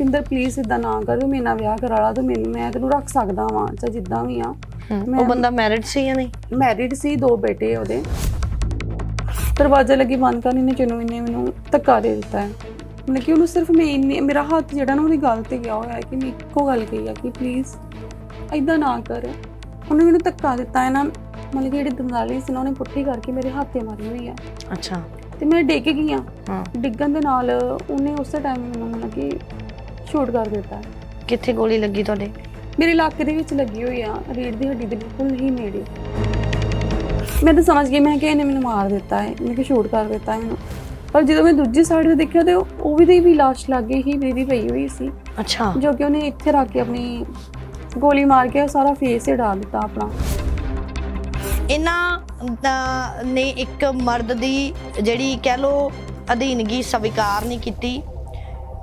Pinder please ਇਦਾਂ ਨਾ ਕਰ ਤੂੰ ਮੇਰੇ ਨਾਲ ਵਿਆਹ ਕਰਾ ਲਾ ਤੂੰ ਮੈਨੂੰ ਮੈਂ ਤੈਨੂੰ ਰੱਖ ਸਕਦਾ ਵਾਂ ਚਾਹੇ ਜਿੱਦਾਂ ਵੀ ਆ। ਉਹ ਬੰਦਾ ਮੈਰਿਡ ਸੀ ਜਾਂ ਨਹੀਂ? ਮੈਰਿਡ ਸੀ ਦੋ ਬੇਟੇ ਉਹਦੇ। ਦਰਵਾਜ਼ਾ ਲੱਗੀ ਬੰਦ ਕਰਨ ਇਹਨੇ ਚਨੂ ਇਹਨੇ ਮੈਨੂੰ ਧੱਕਾ ਦੇ ਦਿੱਤਾ। ਹੈ ਮਤਲਬ ਕਿ ਉਹਨੂੰ ਸਿਰਫ ਮੈਂ ਇੰਨੀ ਮੇਰਾ ਹੱਥ ਜਿਹੜਾ ਨਾ ਉਹਦੀ ਗੱਲ ਤੇ ਗਿਆ ਹੋਇਆ ਹੈ ਕਿ ਮੈਂ ਇੱਕੋ ਗੱਲ ਕਹੀ ਆ ਕਿ ਪਲੀਜ਼ ਐਦਾਂ ਨਾ ਕਰ। ਉਹਨੇ ਮੈਨੂੰ ਧੱਕਾ ਦਿੱਤਾ ਹੈ ਨਾ ਮਤਲਬ ਕਿ ਜਿਹੜੀ ਦੰਦਾਲੀ ਸੀ ਨਾ ਉਹਨੇ ਪੁੱਠੀ ਕਰਕੇ ਮੇਰੇ ਹੱਥ ਤੇ ਮਾਰੀ ਹੋਈ ਆ। ਅੱਛਾ। ਤੇ ਮੈਂ ਡਿੱਗ ਗਈ ਆ। ਹਾਂ। ਡਿੱਗਣ ਦੇ ਨਾਲ ਉਹਨੇ ਉਸੇ ਟਾਈਮ ਮੈਨੂੰ ਮਤਲਬ ਕਿ ਸ਼ੂਟ ਕਰ ਦਿੱਤਾ। ਕਿੱਥੇ ਗੋਲੀ ਲੱਗੀ ਤੁਹਾਡੇ? ਮੇਰੇ ਇਲਾਕੇ ਦੇ ਵਿੱਚ ਲੱਗੀ ਹੋਈ ਆ ਰੀੜ ਦੀ ਹੱਡੀ ਦੇ ਬਿਲਕੁਲ ਹੀ ਨੇੜੇ। ਮੈਂ ਤਾਂ ਸਮਝ ਗਈ ਮੈਂ ਕਿ ਇਹਨੇ ਮੈਨੂੰ ਮਾਰ ਦਿੱਤਾ ਹੈ ਇਹਨੇ ਕਿ ਸ਼ੂਟ ਕਰ ਦਿੱਤਾ ਹੈ ਮੈਨੂੰ ਪਰ ਜਦੋਂ ਮੈਂ ਦੂਜੀ ਸਾਈਡ ਤੇ ਦੇਖਿਆ ਤੇ ਉਹ ਵੀ ਦੀ ਵੀ ਲਾਸ਼ ਲੱਗੇ ਹੀ ਮੇਰੀ ਪਈ ਹੋਈ ਸੀ। ਅੱਛਾ। ਜੋ ਕਿ ਉਹਨੇ ਇੱਥੇ ਰੱਖ ਕੇ ਆਪਣੀ ਗੋਲੀ ਮਾਰ ਕੇ ਸਾਰਾ ਫੇਸ ਹੀ ਡਾਲ ਦਿੱਤਾ ਆਪਣਾ। ਇਹਨਾਂ ਦਾ ਨੇ ਇੱਕ ਮਰਦ ਦੀ ਜਿਹੜੀ ਕਹਿ ਲੋ ਅਧੀਨਗੀ ਸਵੀਕਾਰ ਨਹੀਂ ਕੀਤੀ।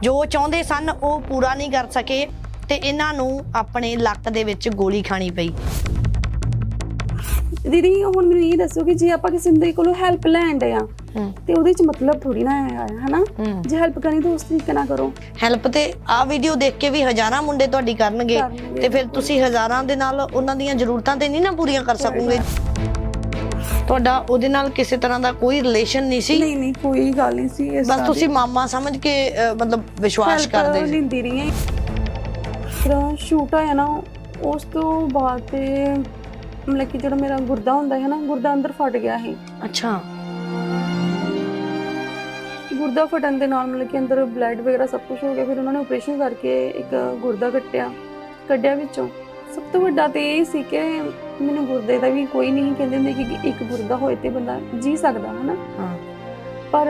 ਜੋ ਚਾਹੁੰਦੇ ਸਨ ਉਹ ਪੂਰਾ ਨਹੀਂ ਕਰ ਸਕੇ ਤੇ ਇਹਨਾਂ ਨੂੰ ਆਪਣੇ ਲੱਕ ਦੇ ਵਿੱਚ ਗੋਲੀ ਖਾਣੀ ਪਈ। ਦੀਦੀ ਹੁਣ ਮੈਨੂੰ ਇਹ ਦੱਸੋ ਕਿ ਜੇ ਆਪਾਂ ਕਿਸੇ ਦੇ ਕੋਲੋਂ ਹੈਲਪ ਲੈਣ ਡਏ ਆ ਤੇ ਉਹਦੇ ਚ ਮਤਲਬ ਥੋੜੀ ਨਾ ਹੈ ਹਨਾ? ਜੇ ਹੈਲਪ ਕਰਨੀ ਤਾਂ ਉਸ ਤਰੀਕੇ ਨਾਲ ਕਰੋ। ਹੈਲਪ ਤੇ ਆ ਵੀਡੀਓ ਦੇਖ ਕੇ ਵੀ ਹਜ਼ਾਰਾਂ ਮੁੰਡੇ ਤੁਹਾਡੀ ਕਰਨਗੇ। ਤੇ ਫਿਰ ਤੁਸੀਂ ਹਜ਼ਾਰਾਂ ਦੇ ਨਾਲ ਉਹਨਾਂ ਦੀਆਂ ਜ਼ਰੂਰਤਾਂ ਤੇ ਨਹੀਂ ਨਾ ਪੂਰੀਆਂ ਕਰ ਸਕੋਗੇ। ਤੁਹਾਡਾ ਉਹਦੇ ਨਾਲ ਕਿਸੇ ਤਰ੍ਹਾਂ ਦਾ ਕੋਈ ਰਿਲੇਸ਼ਨ ਨਹੀਂ ਸੀ? ਨਹੀਂ ਨਹੀਂ ਕੋਈ ਗੱਲ ਨਹੀਂ ਸੀ ਇਸ ਬਸ ਤੁਸੀਂ ਮਾਮਾ ਸਮਝ ਕੇ ਮਤਲਬ ਵਿਸ਼ਵਾਸ ਕਰਦੇ ਸੀ। ਲੈਂਦੀ ਰਹੀ ਹਾਂ। ਫਿਰ ਸ਼ੂਟ ਹੋਇਆ ਨਾ ਉਸ ਤੋਂ ਬਾਅਦ ਤੇ ਮਤਲਬ ਕਿ ਜਿਹੜਾ ਮੇਰਾ ਗੁਰਦਾ ਹੁੰਦਾ ਹੈ ਨਾ ਗੁਰਦਾ ਅੰਦਰ ਫਟ ਗਿਆ ਸੀ। ਅੱਛਾ। ਗੁਰਦਾ ਫਟਣ ਦੇ ਨਾਲ ਮਤਲਬ ਕਿ ਅੰਦਰ ਬਲੱਡ ਵਗੈਰਾ ਸਭ ਕੁਝ ਹੋ ਗਿਆ ਫਿਰ ਉਹਨਾਂ ਨੇ ਆਪਰੇਸ਼ਨ ਕਰਕੇ ਇੱਕ ਗੁਰਦਾ ਕੱਟਿਆ। ਕੱਢਿਆ ਵਿੱਚੋਂ। ਸਭ ਤੋਂ ਵੱਡਾ ਤੇ ਇਹ ਸੀ ਕਿ ਮੈਨੂੰ ਗੁਰਦੇ ਦਾ ਵੀ ਕੋਈ ਨਹੀਂ ਕਹਿੰਦੇ ਹੁੰਦੇ ਕਿ ਇੱਕ ਗੁਰਦਾ ਹੋਏ ਤੇ ਬੰਦਾ ਜੀ ਸਕਦਾ ਹਨਾ? ਹਾਂ। ਪਰ